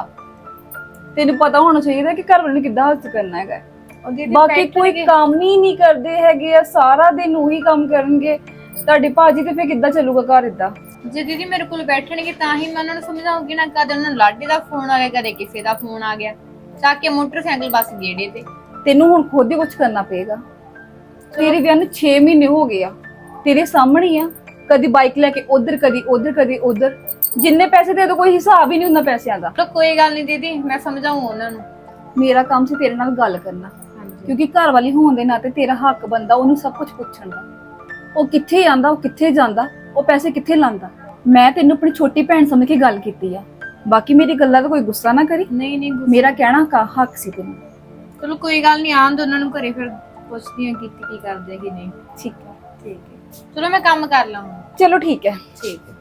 ਤੈਨੂੰ ਪਤਾ ਹੋਣਾ ਚਾਹੀਦਾ ਕਿ ਘਰ ਵਾਲੀ ਨੂੰ ਕਿੱਦਾਂ ਹੱਥ 'ਚ ਕਰਨਾ ਹੈਗਾ। ਉਹ ਦੀਦੀ ਬਾਕੀ। ਕੋਈ ਕੰਮ ਹੀ ਨਹੀਂ ਕਰਦੇ ਹੈਗੇ ਆ ਸਾਰਾ ਦਿਨ ਉਹੀ ਕੰਮ ਕਰਨਗੇ। ਤੁਹਾਡੇ ਭਾਜੀ ਤੇ ਫੇਰ ਕਿੱਦਾਂ ਚੱਲੂਗਾ ਘਰ ਇਦਾਂ ਜੇ ਦੀਦੀ ਮੇਰੇ ਕੋਲ ਬੈਠਣਗੇ ਤਾਂ ਹੀ ਮੈਂ ਉਹਨਾਂ ਨੂੰ ਸਮਝਾਉਂਗੀ ਨਾ ਕਦੇ ਉਹਨਾਂ ਨੂੰ ਲਾਡੀ ਦਾ ਫੋਨ ਆ ਗਿਆ ਕਦੇ ਕਿਸੇ ਦਾ ਫੋਨ ਆ ਗਿਆ। ਚੱਕ ਕੇ ਮੋਟਰਸਾਈਕਲ ਬਸ ਗੇੜੇ ਤੇ। ਤੈਨੂੰ ਹੁਣ ਖੁਦ ਹੀ ਕੁਝ ਕਰਨਾ ਪਏਗਾ। ਤੇਰੇ ਵਿਆਹ ਨੂੰ 6 ਮਹੀਨੇ ਹੋ ਗਏ ਆ। ਤੇਰੇ ਸਾਹਮਣੇ ਹੀ ਆ। ਕਦੀ ਬਾਈਕ ਲੈ ਕੇ ਉਧਰ ਕਦੀ ਉਧਰ ਕਦੀ ਉਧਰ। ਜਿੰਨੇ ਪੈਸੇ ਦੇ ਦੋ ਕੋਈ ਹਿਸਾਬ ਹੀ ਨਹੀਂ ਹੁੰਦਾ ਪੈਸਿਆਂ ਦਾ। ਚਲੋ ਕੋਈ ਗੱਲ ਨਹੀਂ ਦੀਦੀ ਮੈਂ ਸਮਝਾਉਂ ਉਹਨਾਂ ਨੂੰ। ਮੇਰਾ ਕੰਮ ਸੀ ਤੇਰੇ ਨਾਲ ਗੱਲ ਕਰਨਾ। ਕਿਉਂਕਿ ਘਰ ਵਾਲੀ ਹੋਣ ਦੇ ਨਾਤੇ ਤੇਰਾ ਹੱਕ ਬੰਦਾ ਉਹਨੂੰ ਸਭ ਕੁਝ ਪੁੱਛਣ ਦਾ। ਉਹ ਕਿੱਥੇ ਆਂਦਾ ਉਹ ਕਿੱਥੇ ਜਾਂਦਾ। ਉਹ ਪੈਸੇ ਕਿੱਥੇ ਲਾਂਦਾ? ਮੈਂ ਤੈਨੂੰ ਆਪਣੀ ਛੋਟੀ ਭੈਣ ਸਮਝ ਕੇ ਗੱਲ ਕੀਤੀ ਆ। ਬਾਕੀ ਮੇਰੀ ਗੱਲਾਂ ਦਾ ਕੋਈ ਗੁੱਸਾ ਨਾ ਕਰੀ। ਨਹੀਂ ਨਹੀਂ ਗੁੱਸਾ- ਮੇਰਾ ਕਹਿਣਾ ਕਾ ਹੱਕ ਸੀ ਤੈਨੂੰ। ਚਲੋ ਕੋਈ ਗੱਲ ਨਹੀਂ ਆਉਣ ਦੋ ਉਹਨਾਂ ਨੂੰ ਘਰੇ ਫਿਰ ਪੁੱਛਦੀ ਹਾਂ ਕੀਤੀ ਕੀ ਕਰਦੇ ਕਿ ਨਹੀਂ। ਠੀਕ ਹੈ ਠੀਕ ਹੈ। ਚਲੋ ਮੈਂ ਕੰਮ ਕਰ ਲਵਾਂ। ਚਲੋ ਠੀਕ ਹੈ। ਠੀਕ ਹੈ।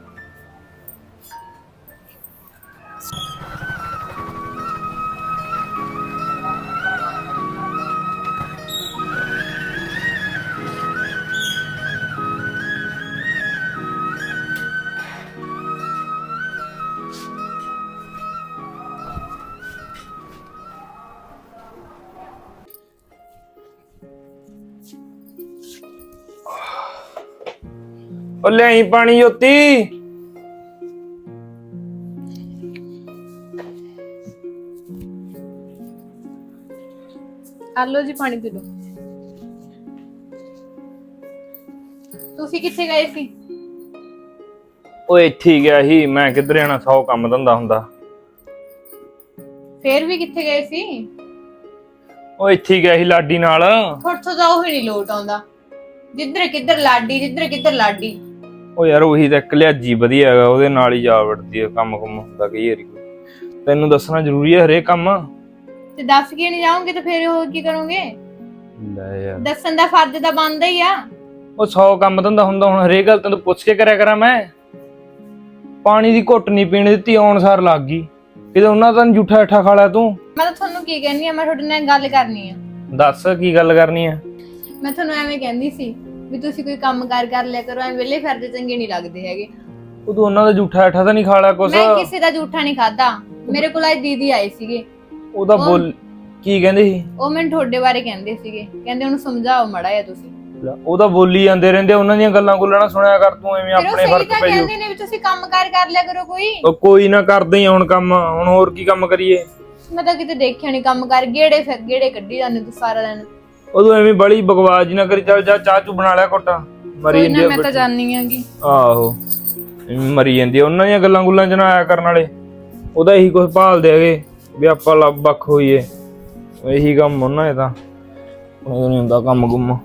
ਲਿਆਈ ਪਾਣੀ ਜੋਤੀ। ਆ ਲਓ ਜੀ ਪਾਣੀ ਪੀ ਲਓ। ਤੁਸੀਂ ਕਿੱਥੇ ਗਏ ਸੀ? ਓਏ ਇੱਥੇ ਹੀ ਗਿਆ ਸੀ ਮੈਂ ਕਿੱਧਰ ਜਾਣਾ ਸੌ ਕੰਮ ਧੰਦਾ ਹੁੰਦਾ। ਫੇਰ ਵੀ ਕਿੱਥੇ ਗਏ ਸੀ? ਉਹ ਇੱਥੇ ਹੀ ਗਿਆ ਸੀ ਲਾਡੀ ਨਾਲ। ਥੋੜਾ ਉਹ ਹੀ ਨਹੀਂ ਲੋਟ ਆਉਂਦਾ। ਜਿੱਧਰ ਕਿੱਧਰ ਲਾਡੀ ਜਿੱਧਰ ਕਿੱਧਰ ਲਾਡੀ। ਉਹ ਯਾਰ ਉਹੀ ਤਾਂ ਇੱਕ ਲਿਆਜੀ ਵਧੀਆ ਹੈਗਾ ਉਹਦੇ ਨਾਲ ਹੀ ਜਾ ਵੜਦੀ ਹੈ ਕੰਮ ਕੁਮ ਹੁੰਦਾ ਕਈ ਵਾਰੀ। ਤੈਨੂੰ ਦੱਸਣਾ ਜ਼ਰੂਰੀ ਹੈ ਹਰੇਕ ਕੰਮ? ਤੇ ਦੱਸ ਕੇ ਨਹੀਂ ਜਾਓਗੇ ਤਾਂ ਫੇਰ ਉਹ ਕੀ ਕਰੋਗੇ? ਲੈ ਯਾਰ। ਦੱਸਣ ਦਾ ਫਰਜ਼ ਤਾਂ ਬਣਦਾ ਹੀ ਆ। ਉਹ ਸੌ ਕੰਮ ਧੰਦਾ ਹੁੰਦਾ ਹੁਣ ਹਰੇਕ ਗੱਲ ਤੈਨੂੰ ਪੁੱਛ ਕੇ ਕਰਿਆ ਕਰਾਂ ਮੈਂ। ਪਾਣੀ ਦੀ ਘੁੱਟ ਨਹੀਂ ਪੀਣ ਦਿੱਤੀ ਆਉਣ ਸਾਰ ਲੱਗ ਗਈ। ਕਿਤੇ ਉਹਨਾਂ ਤਾਂ ਜੂਠਾ ਠਾ ਖਾ ਲਿਆ ਤੂੰ? ਮੈਂ ਤਾਂ ਤੁਹਾਨੂੰ ਕੀ ਕਹਿੰਦੀ ਆ ਮੈਂ ਤੁਹਾਡੇ ਨਾਲ ਗੱਲ ਕਰਨੀ ਆ। ਦੱਸ ਕੀ ਗੱਲ ਕਰਨੀ ਹੈ ਮੈਂ ਤੁਹਾਨੂੰ ਐਵੇਂ ਕਹਿੰਦੀ ਸੀ ਵੀ ਤੁਸੀਂ ਕੋਈ ਕੰਮ ਕਾਰ ਕਰ ਲਿਆ ਕਰੋ ਐਵੇਂ ਵਿਹਲੇ ਫਿਰਦੇ ਚੰਗੇ ਨਹੀਂ ਲੱਗਦੇ ਹੈਗੇ। ਉਹ ਤੂੰ ਉਹਨਾਂ ਦਾ ਜੂਠਾ ਠਾ ਤਾਂ ਨਹੀਂ ਖਾ ਲਿਆ ਕੁਛ? ਮੈਂ ਕਿਸੇ ਦਾ ਝੂਠਾ ਨਹੀਂ ਖਾਦਾ ਮੇਰੇ ਕੋਲ ਅੱਜ ਦੀਦੀ ਆਏ ਸੀਗੇ। ਉਹਦਾ ਬੋਲ ਕੀ ਕਹਿੰਦੇ ਸੀ? ਉਹ ਮੈਨੂੰ ਤੁਹਾਡੇ ਬਾਰੇ ਕਹਿੰਦੇ ਸੀਗੇ। ਕਹਿੰਦੇ ਉਹਨੂੰ ਸਮਝਾਓ ਮੜਾ ਆ ਤੁਸੀਂ। ਲੈ, ਉਹ ਤਾਂ ਬੋਲੀ ਜਾਂਦੇ ਰਹਿੰਦੇ ਉਹਨਾਂ ਦੀਆਂ ਗੱਲਾਂ ਗੁੱਲਾਂ ਨਾ ਸੁਣਿਆ ਕਰ ਤੂੰ ਐਵੇਂ ਫਿਰ ਉਹ ਆਪਣੇ ਸਹੀ ਫ਼ਰਕ ਤਾਂ ਪੈ ਜਾਊ। ਕਹਿੰਦੇ ਨੇ ਵੀ ਤੁਸੀਂ ਕੰਮ ਕਾਰ ਕਰ ਲਿਆ ਕਰੋ ਕੋਈ। ਉਹ ਕੋਈ ਨਾ ਕਰਦੇ ਹੀ ਆ ਹੁਣ ਕੰਮ ਹੁਣ ਹੋਰ ਕੀ ਕੰਮ ਕਰੀਏ? ਮੈਂ ਤਾਂ ਕਿਤੇ ਦੇਖਿਆ ਨਹੀਂ ਕੰਮ ਕਰ ਗੇੜੇ ਫਿਰ ਗੇੜੇ ਕੱਢੀ ਜਾਂਦੇ ਤੂੰ ਸਾਰਾ ਦਿਨ। ਉਦੋਂ ਐਵੇਂ ਬੜੀ ਬਕਵਾਸ ਜੀ ਨਾ ਕਰੀ ਚੱਲ ਜਾ ਚਾਹ ਚੂ ਬਣਾ ਲਿਆ ਘੁੱਟਾ। ਮਰੀ ਕੋਈ ਜਾਂਦੀ ਨਾ ਆ ਮੈਂ ਤਾਂ ਬੱਚੀ। ਜਾਣੀ ਆਂਗੀ। ਆਹੋ ਐਵੇਂ ਮਰੀ ਜਾਂਦੀ ਆ। ਉਹਨਾਂ ਦੀਆਂ ਗੱਲਾਂ ਗੁੱਲਾਂ ਚ ਨਾ ਆਇਆ ਕਰਨ ਵਾਲੇ। ਉਹਦਾ ਇਹੀ ਕੁਝ ਭਾਲਦੇ ਹੈਗੇ ਵੀ ਆਪਾਂ ਲੱਭ ਬੱਖ ਹੋਈਏ। ਇਹੀ ਕੰਮ ਉਹਨਾਂ ਦੇ ਤਾਂ। ਉਹ ਨਹੀਂ ਹੁੰਦਾ ਕੰਮ ਗੁੰਮ।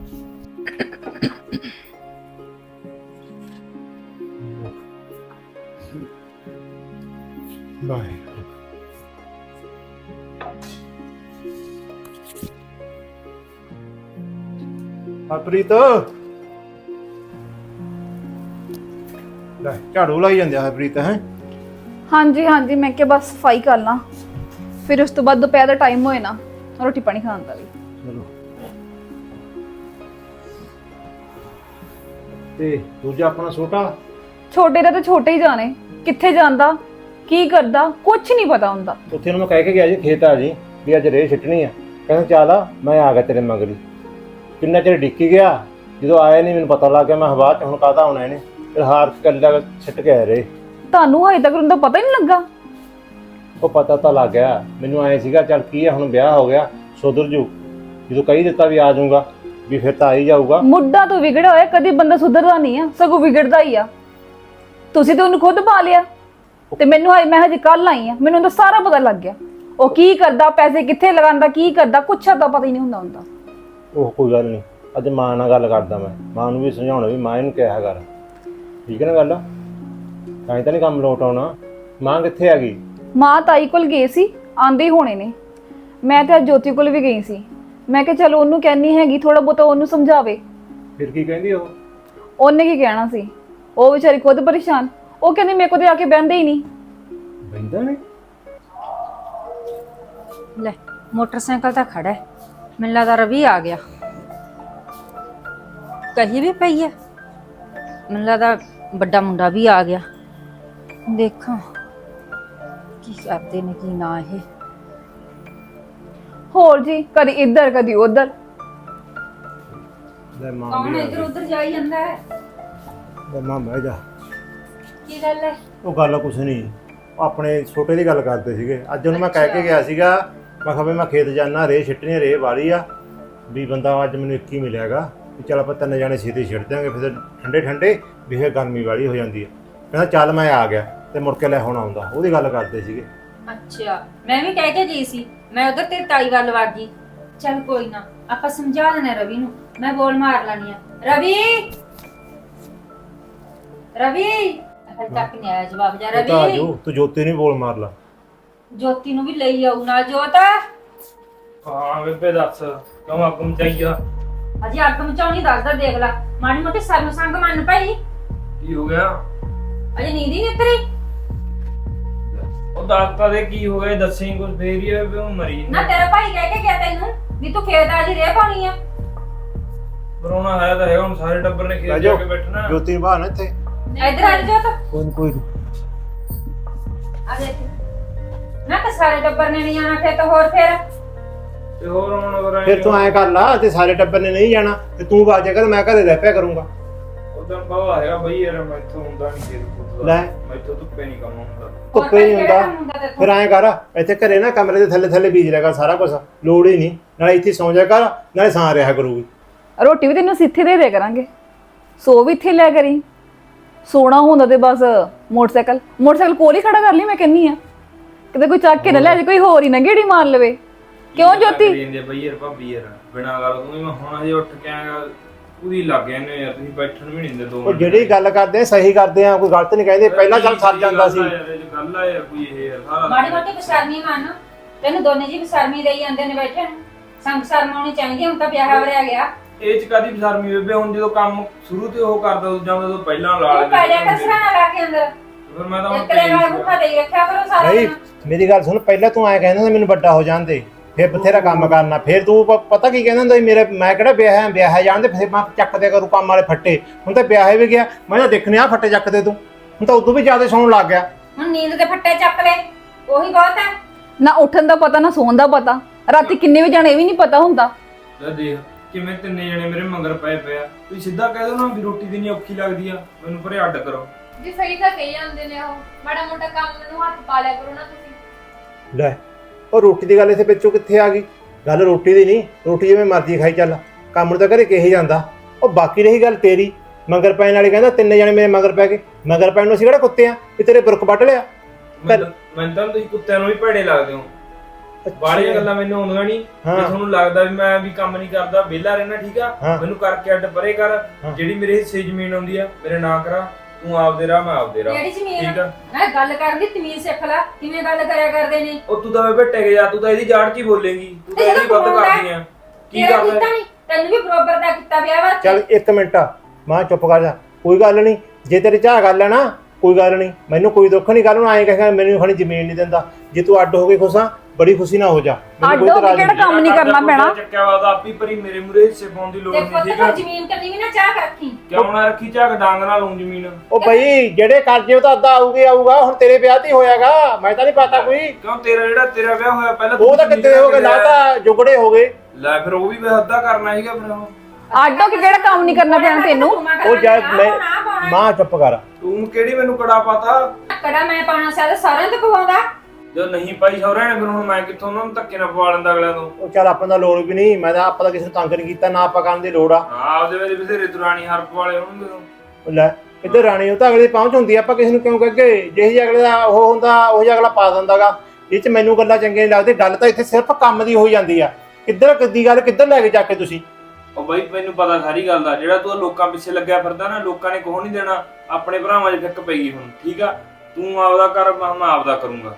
ਹਰਪ੍ਰੀਤ। ਲੈ ਝਾੜੂ ਲਾਈ ਜਾਂਦੇ ਆ ਹਰਪ੍ਰੀਤ ਹੈ? ਹਾਂਜੀ ਹਾਂਜੀ ਮੈਂ ਕਿਹਾ ਬਸ ਸਫ਼ਾਈ ਕਰ ਲਾਂ। ਫਿਰ ਉਸ ਤੋਂ ਬਾਅਦ ਦੁਪਹਿਰ ਦਾ ਟਾਈਮ ਹੋਏ ਨਾ ਰੋਟੀ ਪਾਣੀ ਖਾਣ ਦਾ ਵੀ। ਚਲੋ। ਤੇ ਦੂਜਾ ਆਪਣਾ ਛੋਟਾ? ਛੋਟੇ ਦਾ ਤਾਂ ਛੋਟੇ ਹੀ ਜਾਣੇ। ਕਿੱਥੇ ਜਾਂਦਾ ਕੀ ਕਰਦਾ ਕੁਝ ਨਹੀਂ ਪਤਾ ਹੁੰਦਾ। ਉੱਥੇ ਨੂੰ ਮੈਂ ਕਹਿ ਕੇ ਗਿਆ ਜੀ ਖੇਤ ਆ ਜੀ ਵੀ ਅੱਜ ਰੇਹ ਛਿੱਟਣੀ ਆ। ਕਹਿੰਦਾ ਚੱਲ ਆ ਮੈਂ ਆ ਗਿਆ ਤੇਰੇ ਮਗਰੀ। ਕਿੰਨਾ ਚਿਰ ਡਿੱਕੀ ਗਿਆ? ਜਦੋਂ ਆਇਆ ਨਹੀਂ ਮੈਨੂੰ ਪਤਾ ਲੱਗ ਗਿਆ ਮੈਂ ਹਵਾ ਚ ਹੁਣ ਕਾਹਦਾ ਆਉਣਾ ਇਹਨੇ? ਫਿਰ ਹਾਰ ਕੱਲਾ ਛਿੱਟ ਕੇ ਆ ਰੇ ਤੁਹਾਨੂੰ ਹਜੇ ਤੱਕ ਉਹਦਾ ਪਤਾ ਹੀ ਨਹੀਂ ਲੱਗਾ। ਉਹ ਪਤਾ ਤਾਂ ਲੱਗ ਗਿਆ। ਮੈਨੂੰ ਆਏ ਸੀਗਾ ਚੱਲ ਕੀ ਆ ਹੁਣ ਵਿਆਹ ਹੋ ਗਿਆ ਸੁਧਰ ਜੂ। ਜਦੋਂ ਕਹੀ ਦਿੱਤਾ ਵੀ ਆ ਜਾਊਗਾ ਵੀ ਫਿਰ ਤਾਂ ਆ ਹੀ ਜਾਊਗਾ। ਮੁੱਢਾ ਤੋਂ ਵਿਗੜਿਆ ਹੋਇਆ ਕਦੀ ਬੰਦਾ ਸੁਧਰਦਾ ਨਹੀਂ ਆ ਸਗੋਂ ਵਿਗੜਦਾ ਹੀ ਆ। ਤੁਸੀਂ ਤਾਂ ਉਹਨੂੰ ਖੁਦ ਪਾ ਲਿਆ। ਤੇ ਮੈਨੂੰ ਹਜੇ ਮੈਂ ਹਜੇ ਕੱਲ ਆਈ ਆ ਮੈਨੂੰ ਤਾਂ ਸਾਰਾ ਪਤਾ ਲੱਗ ਗਿਆ। ਉਹ ਕੀ ਕਰਦਾ ਪੈਸੇ ਕਿੱਥੇ ਲਗਾਉਂਦਾ ਕੀ ਕਰਦਾ ਕੁਛ ਤਾਂ ਪਤਾ ਹੀ ਨਹੀਂ ਹੁੰਦਾ ਹੁੰਦਾ। ਉਹ ਕੋਈ ਗੱਲ ਨਹੀਂ। ਅੱਜ ਮਾਂ ਨਾਲ ਗੱਲ ਕਰਦਾ ਮੈਂ। ਮਾਂ ਨੂੰ ਵੀ ਸਮਝਾਉਣਾ ਵੀ ਮਾਂ ਇਹਨੂੰ ਕਿਹਾ ਕਰ। ਠੀਕ ਹੈ ਨਾ ਗੱਲ? ਤਾਂ ਹੀ ਤਾਂ ਨਹੀਂ ਕੰਮ ਲੋਟ ਆਉਣਾ। ਮਾਂ ਕਿੱਥੇ ਆ ਗਈ? ਮਾਂ ਤਾਈ ਕੋਲ ਗਏ ਸੀ ਆਂਦੇ ਹੀ ਹੋਣੇ ਨੇ। ਮੈਂ ਤੇ ਅੱਜ ਜੋਤੀ ਕੋਲ ਵੀ ਗਈ ਸੀ। ਮੈਂ ਕਿਹਾ ਚਲੋ ਉਹਨੂੰ ਕਹਿਣੀ ਹੈਗੀ ਥੋੜਾ ਬਹੁਤਾ ਉਹਨੂੰ ਸਮਝਾਵੇ। ਫਿਰ ਕੀ ਕਹਿੰਦੀ ਉਹ? ਉਹਨੇ ਕੀ ਕਹਿਣਾ ਸੀ? ਉਹ ਵਿਚਾਰੀ ਖੁਦ ਪਰੇਸ਼ਾਨ। ਉਹ ਕਹਿੰਦੀ ਮੇਰੇ ਕੋਲ ਤੇ ਆ ਕੇ ਬਹਿੰਦੇ ਹੀ ਨਹੀਂ। ਬੈਂਦਾ ਨੇ ਲੈ ਮੋਟਰਸਾਈਕਲ ਤਾਂ ਖੜਾ ਹੈ। ਮੈਨੂੰ ਲੱਗਦਾ ਰਵੀ ਆ ਗਿਆ। ਕਹੀ ਵੀ ਪਈ ਹੈ ਮੈਨੂੰ ਲੱਗਦਾ ਵੱਡਾ ਮੁੰਡਾ ਵੀ ਆ ਗਿਆ। ਦੇਖਾਂ ਕੀ ਕਰਦੇ ਨੇ ਕੀ ਨਾ ਇਹ। ਹੋਰ ਜੀ ਕਦੀ ਇੱਧਰ ਕਦੀ ਉੱਧਰ। ਲੈ ਮਾਂ ਕੌਣ ਵੀ ਆ ਇੱਧਰ ਉੱਧਰ ਜਾਈ ਜਾਂਦਾ ਹੈ? ਗਈ। ਲੈ ਮਾਂ ਬਹਿ ਜਾ। ਕੀ ਗੱਲ ਹੈ? ਉਹ ਗੱਲ ਕੁਛ ਨਹੀਂ। ਉਹ ਆਪਣੇ ਛੋਟੇ ਦੀ ਗੱਲ ਕਰਦੇ ਸੀਗੇ। ਅੱਜ ਉਹਨੂੰ ਮੈਂ ਕਹਿ ਕੇ ਗਿਆ ਸੀਗਾ ਮੈਂ ਕਿਹਾ ਵੀ ਮੈਂ ਖੇਤ ਜਾਣਾ ਰੇ ਛਿੱਟਣੀ ਰੇ ਵਾਲੀ ਆ। ਵੀ ਬੰਦਾ ਅੱਜ ਮੈਨੂੰ ਇੱਕ ਹੀ ਮਿਲਿਆਗਾ। ਵੀ ਚੱਲ ਆਪਾਂ ਤਿੰਨ ਜਾਣੇ ਛੇਤੀ ਛਿੱਟ ਦਿਆਂਗੇ ਫਿਰ ਠੰਡੇ ਠੰਡੇ ਵੀ ਇਹ ਗਰਮੀ ਵਾਲੀ ਹੋ ਜਾਂਦੀ ਹੈ ਕਹਿੰਦਾ ਚੱਲ ਮੈਂ ਆ ਗਿਆ ਤੇ ਮੁੜ ਕੇ ਲੈ ਹੁਣ ਆਉਂਦਾ। ਉਹਦੀ ਗੱਲ ਕਰਦੇ ਸੀਗੇ। ਅੱਛਾ ਮੈਂ ਵੀ ਕਹਿ ਕੇ ਗਈ ਸੀ ਮੈਂ ਉਧਰ ਤੇਰੀ ਤਾਈ ਵੱਲ ਵਗ ਗਈ। ਚੱਲ ਕੋਈ ਨਾ ਆਪਾਂ ਸਮਝਾ ਦੇਣਾ ਰਵੀ ਨੂੰ ਮੈਂ ਬੋਲ ਮਾਰ ਲੈਣੀ ਆ। ਰਵੀ! ਰਵੀ! ਹਜੇ ਤੱਕ ਨਹੀਂ ਆਇਆ ਜਵਾਬ ਜਾ ਤਾਂ ਆ ਰਵੀ! ਤੂੰ ਜੋਤੀ ਨੂੰ ਬੋਲ ਮਾਰ ਲਾ। ਜੋਤੀ ਨੂੰ ਵੀ ਲਈ ਆਉ ਨਾਲ ਜੋਤ। ਹਾਂ ਬੇਬੇ ਦੱਸ ਕਿਉਂ ਆਗਮ ਚਾਹੀਆ ਅਜੇ ਅੱਗ ਮਚਾਉਣੀ ਦੱਸਦਾ ਦੇਖ ਲੈ। ਮਾੜੀ ਮੋਟੀ ਸਾਨੂੰ ਸੰਗ ਮੰਨ ਭਾਈ ਕੀ ਹੋ ਗਿਆ? ਅਜੇ ਨੀਂਦ ਹੀ ਨਹੀਂ ਉਤਰੀ। ਉਹ ਦੱਸਤਾ ਦੇ ਕੀ ਹੋ ਗਿਆ ਦੱਸੀ ਕੁਝ ਫੇਰ ਹੀ ਆ ਉਹ ਮਰੀ ਨਾ ਤੇਰਾ ਭਾਈ ਕਹਿ ਕੇ ਗਿਆ ਤੈਨੂੰ ਵੀ ਤੂੰ ਖੇਤ ਆ ਜੀ ਰੇ ਪਾਉਣੀ ਆ। ਬਰੋਣਾ ਹੈ ਤਾਂ ਹੈਗਾ ਹੁਣ ਸਾਰੇ ਟੱਬਰ ਨੇ ਖੇਤ ਜਾ ਕੇ ਬੈਠਣਾ। ਜੋਤੀ ਨੂੰ ਬਾਹਰ ਨਾ ਇੱਥੇ। ਇੱਧਰ ਆ ਜਾ ਜੋਤ। ਕੋਈ ਕੋਈ। ਆ ਜਾ ਇੱਥੇ। ਨਾ ਤਾਂ ਸਾਰੇ ਟੱਬਰ ਨੇ ਨਹੀਂ ਆਣਾ ਖੇਤ ਹੋਰ ਫਿਰ? ਤੇ ਹੋਰ ਹੁਣ ਅਗਰ ਫਿਰ ਤੂੰ ਐਂ ਕਰ ਲਾ ਤੇ ਸਾਰੇ ਟੱਬਰ ਨੇ ਨਹੀਂ ਜਾਣਾ ਤੇ ਤੂੰ ਬਾਜੇ ਕਰ ਮੈਂ ਘਰੇ ਰਹਿ ਪਿਆ ਕਰੂੰਗਾ। ਉਦੋਂ ਬਾਵਾ ਹੈਗਾ ਬਈ ਯਾਰ ਮੈਥੋਂ ਹੁੰਦਾ ਨਹੀਂ ਖੇਤ ਦਾ ਲੈ। ਮੈਥੋਂ ਧੁੱਪੇ ਨਹੀਂ ਕੰਮ ਹੁੰਦਾ। ਧੁੱਪੇ ਨਹੀਂ ਹੁੰਦਾ। ਫਿਰ ਐਂ ਕਰ ਇੱਥੇ ਘਰੇ ਨਾ ਕਮਰੇ ਦੇ ਥੱਲੇ ਥੱਲੇ ਬੀਜ ਲੇਗਾ ਸਾਰਾ ਕੁਝ ਲੋੜ ਹੀ ਨਹੀਂ। ਨਾਲੇ ਇੱਥੇ ਸੌਂ ਜਾ ਕਰ ਨਾਲੇ ਸਾਂ ਰਿਹਾ ਕਰੂਗੀ ਰੋਟੀ ਵੀ ਤੈਨੂੰ ਅਸੀਂ ਇੱਥੇ ਦੇ ਦੇ ਕਰਾਂਗੇ। ਸੋ ਵੀ ਇੱਥੇ ਲੈ ਕਰੀ। ਸੋਣਾ ਹੁੰਦਾ ਤੇ ਬਸ ਮੋਟਰਸਾਈਕਲ। ਮੋਟਰਸਾਈਕਲ ਕੋਲ ਹੀ ਖੜਾ ਕਰ ਲਈ ਮੈਂ ਕਹਿੰਨੀ ਆ ਕਿਤੇ ਕੋਈ ਚੱਕ ਕੇ ਨਾ ਲੈ ਜੇ ਕੋਈ ਹੋਰ ਹੀ ਨਾ ਗੇੜੀ ਮਾਰ ਲਵੇ। ਕਿਉਂ ਜੋਤੀ? ਜਾਂਦੇ ਬਈ ਯਾਰ ਭਾਬੀ ਯਾਰ ਬਿਨਾਂ ਗੱਲ ਤੂੰ ਵੀ ਮੈਂ ਹੁਣ ਹਜੇ ਉੱਠ ਕੇ ਆਇਆ ਪੂਰੀ ਲੱਗ ਗਏ ਨੇ ਯਾਰ ਤੁਸੀਂ ਬੈਠਣ ਵੀ ਨਹੀਂ ਦਿੰਦੇ ਦੋ ਉਹ ਮਿੰਟ। ਜਿਹੜੀ ਗੱਲ ਕਰਦੇ ਆ ਸਹੀ ਕਰਦੇ ਆ ਕੋਈ ਗਲਤ ਨਹੀਂ ਕਹਿੰਦੇ ਪਹਿਲਾਂ ਚੱਲ ਸਰ ਜਾਂਦਾ ਸੀ। ਗੱਲ ਆ ਯਾਰ, ਇਹ 'ਚ ਗੱਲ ਆ ਯਾਰ ਕੋਈ ਇਹ ਯਾਰ ਸਾਰਾ ਮਾੜੀ ਮੋਟੀ ਬਸ਼ਰਮੀ ਮੰਨ ਤੈਨੂੰ ਦੋਨੇ ਜੀ ਬਸ਼ਰਮੀ ਦੇਈ ਜਾਂਦੇ ਨੇ ਬੈਠੇ ਨੂੰ। ਸੰਗ ਸ਼ਰਮ ਆਉਣੀ ਚਾਹੀਦੀ ਹੁਣ ਤਾਂ ਵਿਆਹ ਵਰਿਆ ਗਿਆ। ਇਹ ਚ ਕਾਦੀ ਬਸਰਮੀ ਬੇਬੇ ਹੁਣ ਜਦੋਂ ਕੰਮ ਸ਼ੁਰੂ ਤੇ ਉਹ ਕਰਦਾ ਜਦੋਂ ਪਹਿਲਾਂ ਲਾ ਤੂੰ ਪੈ ਜਾ ਕਰ ਸਰਾਣਾ ਲਾ ਕੇ ਅੰਦਰ। ਫਿਰ ਮੈਂ ਤਾਂ ਹੁਣ ਇਕਲੇ ਨਾਲ ਭੁੱਖਾ ਦੇਈ ਰੱਖਿਆ ਕਰੋ ਸਾਰਾ ਨਹੀਂ ਦਿਨ। ਮੇਰੀ ਗੱਲ ਸੁਣ ਪਹਿਲਾਂ ਤੂੰ ਐਂ ਕਹਿੰਦਾ ਮੈਨੂੰ ਵੱਡਾ ਹੋ ਜਾਣ ਦੇ। ਫਿਰ ਬਥੇਰਾ ਕੰਮ ਕਰਨਾ। ਫਿਰ ਤੂੰ ਪ- ਪਤਾ ਕੀ ਕਹਿੰਦਾ ਹੁੰਦਾ ਸੀ ਮੇਰੇ ਮੈਂ ਕਿਹੜਾ ਵਿਆਹ ਹੈ ਵਿਆਹ ਹੈ ਜਾਣ ਦੇ ਫਿਰ ਮੈਂ ਚੱਕਦੇ ਕਰੂ ਕੰਮ ਵਾਲੇ ਫੱਟੇ। ਹੁਣ ਤਾਂ ਵਿਆਹ ਵੀ ਗਿਆ। ਮੈਂ ਤਾਂ ਦੇਖਣੇ ਆ ਫੱਟੇ ਚੱਕਦੇ ਤੂੰ। ਹੁਣ ਤਾਂ ਉਦੋਂ ਵੀ ਜ਼ਿਆਦਾ ਸੌਣ ਲੱਗ ਗਿਆ। ਹੁਣ ਨੀਂਦ ਦੇ ਫੱਟੇ ਚੱਕ ਲੈ। ਉਹੀ ਬਹੁਤ ਹੈ। ਨਾ ਉੱਠਣ ਦਾ ਪਤਾ ਨਾ ਸੌਣ ਦਾ ਪਤਾ। ਰਾਤੀ ਕਿੰਨੇ ਵਜੇ ਜਾਣਾ ਇਹ ਵੀ ਨਹੀਂ ਪਤਾ ਹੁੰਦਾ। ਲੈ ਦੇਖ ਕਿਵੇਂ ਤਿੰਨੇ ਜਣੇ ਮੇਰੇ ਮੰਗਰ ਪਏ ਪਏ ਆ। ਤੁਸੀਂ ਸਿੱਧਾ ਕਹਿ ਦੋ ਨਾ ਵੀ ਰੋਟੀ ਦੇਣੀ ਔਖੀ ਲੱਗਦੀ ਆ। ਮੈਨੂੰ ਪਰੇ ਅੱਡ ਕਰੋ। ਜੀ ਸਹੀ ਤਾਂ ਕਹੀ ਜਾਂਦੇ ਨੇ ਉਹ। ਮਾੜਾ ਮੋਟਾ ਕੰਮ ਨੂੰ ਹੱਥ ਪਾ ਲਿਆ ਕਰੋ ਨਾ ਤੁਸੀਂ। ਲੈ ਉਹ ਰੋਟੀ ਦੀ ਗੱਲ ਇੱਥੇ ਵਿੱਚੋਂ ਕਿੱਥੇ ਆ ਗਈ? ਗੱਲ ਰੋਟੀ ਦੀ ਨਹੀਂ ਰੋਟੀ ਜਿਵੇਂ ਮਰਜ਼ੀ ਖਾਈ ਚੱਲ। ਕੰਮ ਨੂੰ ਤਾਂ ਘਰੇ ਕਿਹੇ ਜਾਂਦਾ। ਉਹ ਬਾਕੀ ਰਹੀ ਗੱਲ ਤੇਰੀ। ਮਗਰ ਪੈਣ ਵਾਲੀ ਕਹਿੰਦਾ ਤਿੰਨੇ ਜਣੇ ਮੇਰੇ ਮਗਰ ਪੈ ਗਏ। ਮਗਰ ਪੈਣ ਨੂੰ ਅਸੀਂ ਕਿਹੜਾ ਕੁੱਤੇ ਆ? ਵੀ ਤੇਰੇ ਬੁਰਕ ਵੱਢ ਲਿਆ। ਮੈਨੂੰ ਮੈਨੂੰ ਤਾਂ ਤੁਸੀਂ ਕੁੱਤਿਆਂ ਨੂੰ ਵੀ ਭੇੜੇ ਲੱਗਦੇ ਹੋ। ਬਾਹਲੀਆਂ ਗੱਲਾਂ ਮੈਨੂੰ ਆਉਂਦੀਆਂ ਨਹੀਂ। ਜੇ ਹਾਂ ਤੁਹਾਨੂੰ ਲੱਗਦਾ ਵੀ ਮੈਂ ਵੀ ਕੰਮ ਨਹੀਂ ਕਰਦਾ ਵਿਹਲਾ ਰਹਿਣਾ ਠੀਕ ਆ। ਮੈਨੂੰ ਕਰਕੇ ਅੱਡ ਪਰੇ ਕਰ। ਹਾਂ। ਜਿਹੜੀ ਮੇਰੇ ਹਿੱਸੇ ਜ਼ਮੀਨ ਆਉਂਦੀ ਆ ਮੇਰੇ ਨਾਂ ਕਰਾ। ਤੂੰ ਆਪਦੇ ਰਾਹ ਮੈਂ ਆਪਦੇ ਰਾਹ। ਜ਼ਮੀਨ ਠੀਕ ਆ? ਮੈਂ ਗੱਲ ਕਰਨ ਦੀ ਤਮੀਜ਼ ਸਿੱਖ ਲੈ। ਕਿਵੇਂ ਗੱਲ ਕਰਿਆ ਕਰਦੇ ਨੇ? ਉਹ ਤੂੰ ਤਾਂ ਮੈਂ ਭੱਟੇ ਗਿਆ ਤੂੰ ਤਾਂ ਇਹਦੀ ਜਾੜ 'ਚ ਹੀ ਬੋਲੇਂਗੀ। ਤੂੰ ਤਾਂ ਇਹਦੀ ਵੱਧ ਕਰਦੀ ਆ। ਕੀ ਤੇਰਾ ਕਰਦਾ ਕੀਤਾ ਨਹੀਂ ਤੈਨੂੰ ਵੀ ਬਰੋਬਰ ਦਾ ਕੀਤਾ ਵਿਆਹ ਵਾ ਚੱਲ ਇੱਕ ਮਿੰਟ ਮਾਂ ਚੁੱਪ ਕਰ ਜਾ। ਕੋਈ ਗੱਲ ਨਹੀਂ ਜੇ ਤੇਰੀ ਚਾਹ ਗੱਲ ਹੈ ਨਾ ਕੋਈ ਗੱਲ ਨਹੀਂ। ਮੈਨੂੰ ਕੋਈ ਦੁੱਖ ਨਹੀਂ ਗੱਲ ਨੂੰ ਐਂ ਕਹੇਗਾ ਮੈਨੂੰ ਖਣੀ ਜ਼ਮੀਨ ਨਹੀਂ ਦਿੰਦਾ। ਜੇ ਤੂੰ ਅੱਡ ਹੋ ਕੇ ਖੁਸ਼ ਆ ਬੜੀ ਖੁਸ਼ੀ ਨਾ ਹੋ ਜਾ। ਮੈਨੂੰ ਅੱਡ ਕੋਈ ਹੋ ਕੇ ਇਤਰਾਜ਼ ਕਿਹੜਾ ਨਹੀਂ। ਕੰਮ ਨਹੀਂ ਕਰਨਾ ਪੈਣਾ? ਚੱਕਿਆ ਵਾ ਉਹਦਾ ਆਪੀ ਪਰੀ ਮੇਰੇ ਮੂਰੇ ਹਿੱਸੇ ਪਾਉਣ ਦੀ ਲੋੜ ਤੇ ਨਹੀਂ ਪੁੱਤ ਠੀਕ ਆ? ਜ਼ਮੀਨ ਕਰਨੀ ਵੀ ਨਾ ਚਾਹ ਰੱਖੀ ਕਿਉਂ ਨਾ ਰੱਖੀ ਝਾਕ ਡਾਂਗ ਨਾਲ ਲਊਂ ਜ਼ਮੀਨ। ਉਹ ਬਈ ਜਿਹੜੇ ਕਰਜ਼ੇ ਉਹ ਤਾਂ ਅੱਧਾ ਆਊਗੇ ਆਊਗਾ ਹੁਣ ਤੇਰੇ ਵਿਆਹ ਤੇ ਹੀ ਹੋਇਆਗਾ। ਮੈਂ ਤਾਂ ਨਹੀਂ ਪਤਾ ਕੋਈ। ਕਿਉਂ ਤੇਰਾ ਜਿਹੜਾ ਤੇਰਾ ਵਿਆਹ ਹੋਇਆ ਪਹਿਲਾਂ ਉਹ ਤਾਂ ਕਿੱਥੇ ਹੋ ਗਏ ਨਾ ਤਾਂ ਜੁਗੜੇ ਹੋ ਗਏ। ਲੈ ਫਿਰ ਉਹ ਵੀ ਮੈਂ ਅੱਧਾ ਕਰਨਾ ਸੀਗਾ ਫਿਰ ਉਹ। ਅੱਡ ਹੋ ਕੇ ਕਿਹੜਾ ਕੰਮ ਨਹੀਂ ਕਰਨਾ ਪੈਣਾ ਤੈਨੂੰ? ਉਹ ਜਦ ਮੈਂ ਮਾਂ ਚੁੱਪ ਕਰ। ਤੂੰ ਕਿਹੜੀ ਮੈਨੂੰ ਕੜਾ ਪਾਤਾ? ਕੜਾ ਮੈਂ ਪਾਣਾ ਸਾਰਾ ਸਾਰਿਆਂ ਤੋਂ ਪਵਾਉਂਦਾ। ਜੋ ਨਹੀਂ ਪਾਈ ਸਹੁਰਿਆਂ ਨੇ ਫਿਰ ਹੁਣ ਮੈਂ ਕਿੱਥੋਂ ਉਹਨਾਂ ਨੂੰ ਧੱਕੇ ਨਾਲ ਪਵਾ ਲੈਂਦਾ ਅਗਲਿਆਂ ਤੋਂ? ਉਹ ਚੱਲ ਆਪਾਂ ਦਾ ਲੋੜ ਵੀ ਨਹੀਂ ਮੈਂ ਤਾਂ ਆਪਾਂ ਤਾਂ ਕਿਸੇ ਨੂੰ ਤੰਗ ਨਹੀਂ ਕੀਤਾ ਨਾ ਆਪਾਂ ਕਰਨ ਦੀ ਲੋੜ ਆ। ਆਪਦੇ ਵੇਲੇ ਬਥੇਰੇ ਦੁਰਾਨੀ ਹਰਪ ਵਾਲੇ ਦੇ ਉਹ। ਲੈ ਇੱਧਰ ਰਾਣੀ ਉਹ ਤਾਂ ਅਗਲੇ ਦੀ ਪਹੁੰਚ ਹੁੰਦੀ ਆ ਆਪਾਂ ਕਿਸੇ ਨੂੰ ਕਿਉਂ ਕਹਗੇ ਜਿਹੀ ਜਿਹੀ ਅਗਲੇ ਦਾ ਉਹ ਹੁੰਦਾ ਉਹ ਜਿਹਾ ਅਗਲਾ ਪਾ ਦਿੰਦਾਗਾ ਇਹ ਚ ਮੈਨੂੰ ਗੱਲਾਂ ਚੰਗੀਆਂ ਨਹੀਂ ਲੱਗਦੀਆਂ ਗੱਲ ਤਾਂ ਇੱਥੇ ਸਿਰਫ ਕੰਮ ਦੀ ਹੋਈ ਜਾਂਦੀ ਆ। ਕਿੱਧਰ ਕਿੱਦੀ ਗੱਲ ਕਿੱਧਰ ਲੈ ਕੇ ਜਾ ਕੇ ਤੁਸੀਂ? ਉਹ ਬਾਈ ਮੈਨੂੰ ਪਤਾ ਸਾਰੀ ਗੱਲ ਦਾ ਜਿਹੜਾ ਤੂੰ ਲੋਕਾਂ ਪਿੱਛੇ ਲੱਗਿਆ ਫਿਰਦਾ ਨਾ ਲੋਕਾਂ ਨੇ ਕੋਹ ਨਹੀਂ ਦੇਣਾ ਆਪਣੇ ਭਰਾਵਾਂ 'ਚ ਫਿੱਕ ਪਈ ਹੁਣ ਠੀਕ ਆ? ਤੂੰ ਆਪਦਾ ਕਰ ਮੈਂ ਆਪਦਾ ਕਰੂੰਗਾ।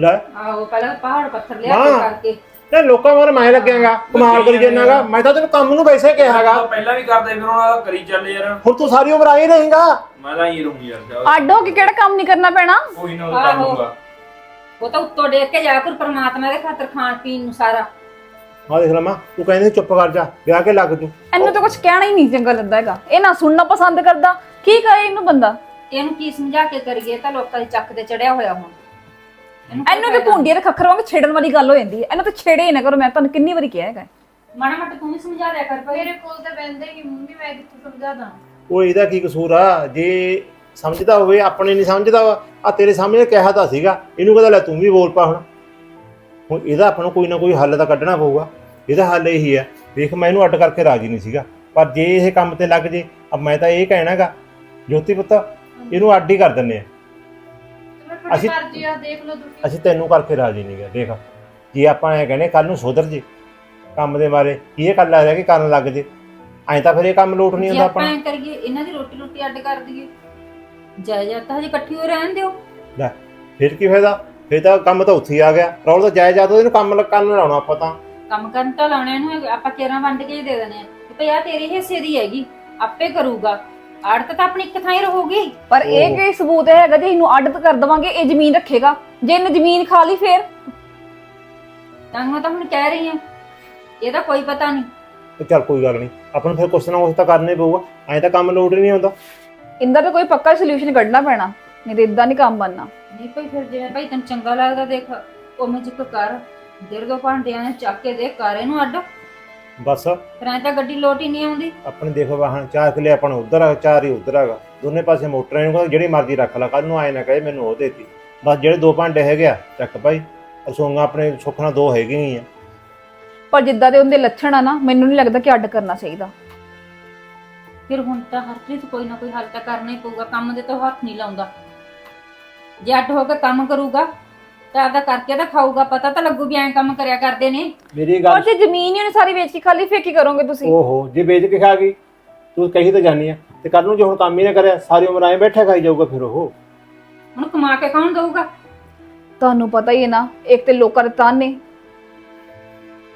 ਲੈ। ਆਹੋ ਪਹਿਲਾਂ ਪਹਾੜ ਪੱਥਰ ਲਿਆ ਹਾਂ। ਕੇ ਕਰਕੇ। ਤੇ ਲੋਕਾਂ ਮਰ ਮੈਂ ਲੱਗਿਆਗਾ ਕਮਾਲ ਕਰੀ ਜਾਣਾਗਾ ਮੈਂ ਤਾਂ ਤੈਨੂੰ ਕੰਮ ਨੂੰ ਵੈਸੇ ਕਿਹਾਗਾ ਤੂੰ ਪਹਿਲਾਂ ਵੀ ਕਰਦਾ ਫਿਰ ਹੁਣ ਆਦਾ ਕਰੀ ਚੱਲ ਯਾਰ। ਹੁਣ ਤੂੰ ਸਾਰੀ ਉਮਰ ਆਈ ਰਹੇਗਾ। ਮੈਂ ਤਾਂ ਹੀ ਰਹੂੰ ਯਾਰ ਜਾ ਅੱਡ ਹੋ ਕੇ ਕਿਹੜਾ ਕੰਮ ਨਹੀਂ ਕਰਨਾ ਪੈਣਾ? ਕੋਈ ਨਾ ਉਹ ਕਰ ਆਹੋ। ਲੂੰਗਾ ਉਹ ਤਾਂ ਉੱਤੋਂ ਡੇਕ ਕੇ ਜਾ ਕਰ ਪਰਮਾਤਮਾ ਦੇ ਖਾਤਰ ਖਾਣ ਪੀਣ ਨੂੰ ਸਾਰਾ। ਆ ਦੇਖ ਲਮਾ ਤੂੰ ਕਹਿੰਦੀ ਚੁੱਪ ਕਰ ਜਾ ਵਿਆਹ ਕੇ ਲੱਗ ਜੂ। ਇਹਨੂੰ ਤਾਂ ਕੁਝ ਕਹਿਣਾ ਹੀ ਨਹੀਂ ਚੰਗਾ ਲੱਗਦਾ ਹੈਗਾ। ਇਹ ਨਾ ਸੁਣਨਾ ਪਸੰਦ ਕਰਦਾ। ਕੀ ਕਰੇ ਇਹਨੂੰ ਬੰਦਾ? ਇਹਨੂੰ ਕੀ ਸਮਝਾ ਕੇ ਕਰੀਏ? ਤਾਂ ਲੋਕਾਂ ਦੀ ਚੱਕ ਤੇ ਚੜਿਆ ਹੋਇਆ ਹੁਣ। ਇਹਨੂੰ ਤੇ ਭੁੰਡੀਆਂ ਦੇ ਖੱਖਰ ਵਾਂਗ ਛੇੜਨ ਵਾਲੀ ਗੱਲ ਹੋ ਜਾਂਦੀ ਹੈ। ਇਹਨੂੰ ਤਾਂ ਛੇੜੇ ਹੀ ਨਾ ਕਰੋ ਮੈਂ ਤੁਹਾਨੂੰ ਕਿੰਨੀ ਵਾਰੀ ਕਿਹਾ ਹੈਗਾ। ਮਾੜਾ ਮੋਟਾ ਤੂੰ ਵੀ ਸਮਝਾ ਦਿਆ ਕਰ ਮੇਰੇ ਕੋਲ ਤਾਂ ਬੈੰਦੇ ਨਹੀਂ ਮੰਮੀ ਮੈਂ ਕਿੱਥੋਂ ਸਮਝਾਦਾ ਉਹ ਇਹਦਾ ਕੀ ਕਸੂਰ ਆ? ਜੇ ਸਮਝਦਾ ਹੋਵੇ ਆਪਣੇ ਨਹੀਂ ਸਮਝਦਾ ਆ ਤੇਰੇ ਸਾਹਮਣੇ ਕਿਹਾ ਤਾਂ ਸੀਗਾ। ਇਹਨੂੰ ਕਹਿੰਦਾ ਲੈ ਤੂੰ ਵੀ ਬੋਲ ਪਾ ਹੁਣ। ਹੁਣ ਇਹਦਾ ਆਪਾਂ ਨੂੰ ਕੋਈ ਨਾ ਕੋਈ ਹੱਲ ਤਾਂ ਕੱਢਣਾ ਪਊਗਾ। ਇਹਦਾ ਹੱਲ ਇਹੀ ਹੈ ਦੇਖ ਮੈਂ ਇਹਨੂੰ ਅੱਡ ਕਰਕੇ ਰਾਜੀ ਨਹੀਂ ਸੀਗਾ। ਪਰ ਜੇ ਇਹ ਕੰਮ ਤੇ ਲੱਗ ਜੇ ਅਬ ਮੈਂ ਤਾਂ ਇਹ ਕਹਿਣਾਗਾ ਜੋਤੀ ਪੁੱਤ ਇਹਨੂੰ ਅੱਡ ਹੀ ਕਰ ਦਿੰਨੇ ਆ। ਅਸੀਂ- ਮਰਜ਼ੀ ਆ ਦੇਖ ਲਓ ਤੁਸੀਂ। ਅਸੀਂ ਤੈਨੂੰ ਕਰਕੇ ਰਾਜੀ ਨਹੀਂ ਗੇ ਦੇਖ। ਜੇ ਆਪਾਂ ਇਹ ਕਹਿੰਦੇ ਕੱਲ ਨੂੰ ਸੁਧਰ ਜੇ ਕੰਮ ਦੇ ਬਾਰੇ ਕੀ ਇਹ ਕੱਲ ਲੱਗਦਾ ਕਿ ਕਰਨ ਲੱਗ ਜੇ? ਐਂ ਤਾਂ ਫਿਰ ਇਹ ਕੰਮ ਲੋਟ ਨਹੀਂ ਜੇ ਹੁੰਦਾ ਆਪਾਂ ਆਪਣਾ। ਐਂ ਕਰੀਏ ਇਹਨਾਂ ਦੀ ਰੋਟੀ ਰੋਟੀ ਅੱਡ ਕਰ ਦਈਏ। ਜਾਇਦਾਦ ਤਾਂ ਹਜੇ ਇਕੱਠੀ ਹੋ ਰਹਿਣ ਦਿਓ। ਫਿਰ ਕੀ ਫਾਇਦਾ? ਫਿਰ ਤਾਂ ਕੰਮ ਤਾਂ ਉੱਥੇ ਹੀ ਆ ਗਿਆ। ਰੌਲ ਤਾਂ ਜਾਇਦਾਦ ਉਹਨੂੰ ਕੰਮ ਲ- ਕਰਨ ਲਾਉਣਾ ਆਪਾਂ ਤਾਂ। ਕੰਮ ਕਰਨ ਤਾਂ ਲਾਉਣਾ ਇਹਨੂੰ ਆਪਾਂ ਕੇਰਾਂ ਵੰਡ ਕੇ ਹੀ ਦੇ ਦੇਣੇ ਆ। ਕਿ ਭਈ ਆ ਤੇਰੇ ਹਿੱਸੇ ਦੀ ਹੈਗੀ ਆਪੇ ਕਰੂਗਾ। ਆੜਤ ਤਾਂ ਆਪਣੀ ਇੱਕ ਥਾਂ ਹੀ ਰਹੂਗੀ। ਪਰ ਇਹ। ਕੀ ਸਬੂਤ ਹੈਗਾ ਜੇ ਇਹਨੂੰ ਅੱਡ ਕਰ ਦਵਾਂਗੇ ਇਹ ਜ਼ਮੀਨ ਰੱਖੇਗਾ। ਜੇ ਇਹਨੇ ਜ਼ਮੀਨ ਖਾ ਲਈ ਫੇਰ? ਤਾਂ ਮੈਂ ਤਾਂ ਹੁਣ ਕਹਿ ਰਹੀ ਹਾਂ ਇਹਦਾ ਕੋਈ ਪਤਾ ਨਹੀਂ। ਤੇ ਚੱਲ ਕੋਈ ਗੱਲ ਨਹੀਂ ਆਪਾਂ ਨੂੰ ਫਿਰ ਕੁਛ ਨਾ ਕੁਛ ਤਾਂ ਕਰਨਾ ਹੀ ਪਊਗਾ ਐਂ ਤਾਂ ਕੰਮ ਲੋਟ ਹੀ ਨਹੀਂ ਆਉਂਦਾ। ਇੰਦਾ ਤਾਂ ਕੋਈ ਪੱਕਾ ਸੋਲੂਸ਼ਨ ਕੱਢਣਾ ਪੈਣਾ ਨਹੀਂ ਤੇ ਇਦਾਂ ਨਹੀਂ ਕੰਮ ਬਣਨਾ। ਨਹੀਂ ਭਈ ਫਿਰ ਜਿਵੇਂ ਭਾਈ ਤੈਨੂੰ ਚੰਗਾ ਲੱਗਦਾ ਦੇਖ ਉਵੇਂ ਜਿੱਕ ਕਰ। ਦੇਰ ਦੋ ਭਾਂਡਿਆਂ ਨੇ ਚੱਕ ਕੇ ਦੇ ਕਰ ਇਹਨੂੰ ਅੱਡ। ਬਸ। ਫਿਰ ਐਂ ਤਾਂ ਗੱਡੀ ਲੋਟ ਹੀ ਨਹੀਂ ਆਉਂਦੀ। ਆਪਣੇ ਦੇਖੋ ਵਾਹਨ ਚਾਰ ਕਿਲੇ ਆਪਾਂ ਨੂੰ ਉਧਰ ਆ ਚਾਰ ਹੀ ਉਧਰ ਹੈਗਾ। ਦੋਨੇ ਪਾਸੇ ਮੋਟਰਾਂ ਨੂੰ ਜਿਹੜੀ ਮਰਜ਼ੀ ਰੱਖ ਲੈ ਕੱਲ ਨੂੰ ਆਏ ਨਾ ਕਹੇ ਮੈਨੂੰ ਉਹ ਦੇਤੀ। ਬਸ ਜਿਹੜੇ ਦੋ ਭਾਂਡੇ ਹੈਗੇ ਆ ਚੱਕ ਭਾਈ। ਰਸੋਈਆਂ ਆਪਣੇ ਸੁੱਖ ਨਾਲ ਦੋ ਹੈਗੀਆਂ ਹੀ ਆ। ਪਰ ਜਿੱਦਾਂ ਦੇ ਉਹਦੇ ਲੱਛਣ ਆ ਨਾ ਮੈਨੂੰ ਨਹੀਂ ਲੱਗਦਾ ਕਿ ਅੱਡ ਕਰਨਾ ਚਾਹੀਦਾ। ਫਿਰ ਹੁਣ ਤਾਂ ਹਰਪ੍ਰੀਤ ਕੋਈ ਨਾ ਕੋਈ ਹੱਲ ਤਾਂ ਕਰਨਾ ਹੀ ਪਊਗਾ ਕੰਮ ਦੇ ਤਾਂ ਹੱਥ ਨਹੀਂ ਲਾਉਂਦਾ। ਜੇ ਅੱਡ ਹੋ ਕੇ ਕੰਮ ਕਰੂਗਾ ਤਾਂ ਕਰਕੇ ਤਾਂ ਖਾਊਗਾ ਪਤਾ ਤਾਂ ਲੱਗੂ ਵੀ ਐਂ ਕੰਮ ਕਰਿਆ ਕਰਦੇ ਨੇ। ਮੇਰੀ ਗੱਲ ਜੇ ਜ਼ਮੀਨ ਹੀ ਉਹਨੇ ਸਾਰੀ ਵੇਚ ਕੇ ਖਾਲੀ ਫੇਰ ਕੀ ਕਰੋਗੇ ਤੁਸੀਂ। ਓਹੋ ਜੇ ਵੇਚ ਕੇ ਖਾ ਗਈ ਤੂੰ ਕਹੀ ਤਾਂ ਜਾਨੀ ਆ। ਤੇ ਕੱਲ ਨੂੰ ਜੇ ਹੁਣ ਕੰਮ ਹੀ ਨਾ ਕਰਿਆ ਸਾਰੀ ਉਮਰ ਐਂ ਬੈਠਾ ਖਾਈ ਜਾਊਗਾ ਫਿਰ ਉਹ। ਹੁਣ ਕਮਾ ਕੇ ਕੌਣ ਦਊਗਾ? ਤੁਹਾਨੂੰ ਪਤਾ ਹੀ ਹੈ ਨਾ ਇੱਕ ਤੇ ਲੋਕਾਂ ਦੇ ਤਾਨੇ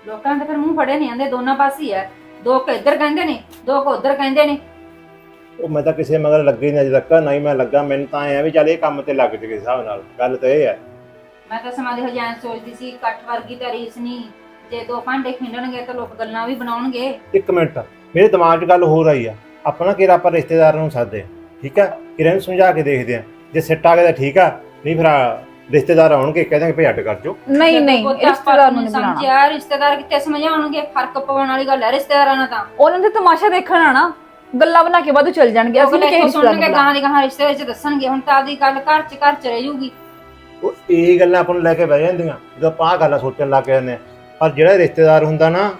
ਲੋਕਾਂ ਦੇ ਫਿਰ ਮੂੰਹ ਫੜੇ ਨਹੀਂ ਆਂਦੇ ਦੋਨਾਂ ਪਾਸੇ ਹੀ ਆ ਦੋ ਕੁ ਇੱਧਰ ਕਹਿੰਦੇ ਨੇ ਦੋ ਕੁ ਉੱਧਰ ਕਹਿੰਦੇ ਨੇ। ਉਹ ਮੈਂ ਤਾਂ ਕਿਸੇ ਮਗਰ ਲੱਗੇ ਨਹੀਂ ਅਜੇ ਤੱਕ ਨਾ ਹੀ ਮੈਂ ਲੱਗਾ ਮੈਨੂੰ ਤਾਂ ਐਂ ਵੀ ਚੱਲ ਇਹ ਕੰਮ ਤੇ ਲੱਗ ਜਗੇ ਹਿਸਾਬ ਨਾਲ। ਗੱਲ ਤਾਂ ਇਹ ਹੈ। ਮੈਂ ਤਾਂ ਸਮਾਂ ਦੇ ਹਜ਼ਾਰ ਸੋਚਦੀ ਸੀ ਇਕੱਠ ਵਰਗੀ ਤਾਂ ਰੀਸ ਨਹੀਂ ਜੇ ਦੋ ਭਾਂਡੇ ਖਿੰਡਣਗੇ ਤਾਂ ਲੋਕ ਗੱਲਾਂ ਵੀ ਬਣਾਉਣਗੇ। ਇੱਕ ਮਿੰਟ ਮੇਰੇ ਦਿਮਾਗ 'ਚ ਗੱਲ ਹੋ ਰਹੀ ਆ। ਆਪਣਾ ਕਿਹੜਾ ਆਪਾਂ ਰਿਸ਼ਤੇਦਾਰਾਂ ਨੂੰ ਸਾਦੇ ਠੀਕ ਆ? ਕਿਰਨ ਨੂੰ ਸਮਝਾ ਕੇ ਦੇਖਦੇ ਆ। ਜੇ ਸਿੱਟ ਆ ਗਿਆ ਤਾਂ ਠੀਕ ਆ ਨਹੀਂ ਫਿਰ ਆ, ਰਿਸ਼ਤੇਦਾਰ ਆਉਣਗੇ ਕਹਿ ਦਾਂਗੇ ਭਈ ਅੱਡ ਕਰ ਜੋ ਨਹੀਂ ਨਹੀਂ ਉਹ ਤਾਂ ਰਿਸ਼ਤੇਦਾਰ ਨੂੰ ਨਹੀਂ ਬੁਲਾਉਣਾ। ਸਮਝਿਆ ਰਿਸ਼ਤੇਦਾਰ ਕਿੱਥੇ ਸਮਝਾਉਣਗੇ? ਫ਼ਰਕ ਪਾਉਣ ਵਾਲੀ ਗੱਲ ਹੈ ਰਿਸ਼ਤੇਦਾਰਾਂ ਨਾਲ ਤਾਂ। ਉਹਨਾਂ ਦੇ ਤਮਾਸ਼ਾ ਦੇਖਣ ਆਣਾ ਗੱਲਾਂ ਬਣਾ ਕੇ ਬਾਅਦ ਚੱਲ ਜਾਣਗੇ। ਅਸੀਂ ਨਹੀਂ ਕਿਸੇ ਰਿਸ਼ਤੇਦਾਰ ਨੂੰ। ਗਾਂ ਦੀ ਗਾਂ ਰਿਸ਼ਤੇ ਵਿੱਚ ਦੱਸਣਗੇ। ਹੁਣ ਤਾਂ ਆਪਦੀ ਗੱਲ ਘਰ ਚ ਘਰ ਚ ਰਹਿ ਜੂਗੀ ਉਹ ਇਹੀ ਗੱਲਾਂ ਆਪਾਂ ਨੂੰ ਲੈ ਕੇ ਬਹਿ ਜਾਂਦੀਆਂ ਜਦੋਂ ਆਪਾਂ ਆਹ ਗੱਲਾਂ ਸੋਚਣ ਲੱਗ ਜਾਂਦੇ ਆ ਪਰ ਜਿਹੜਾ ਰਿਸ਼ਤੇਦਾਰ ਹੁੰਦਾ ਨਾ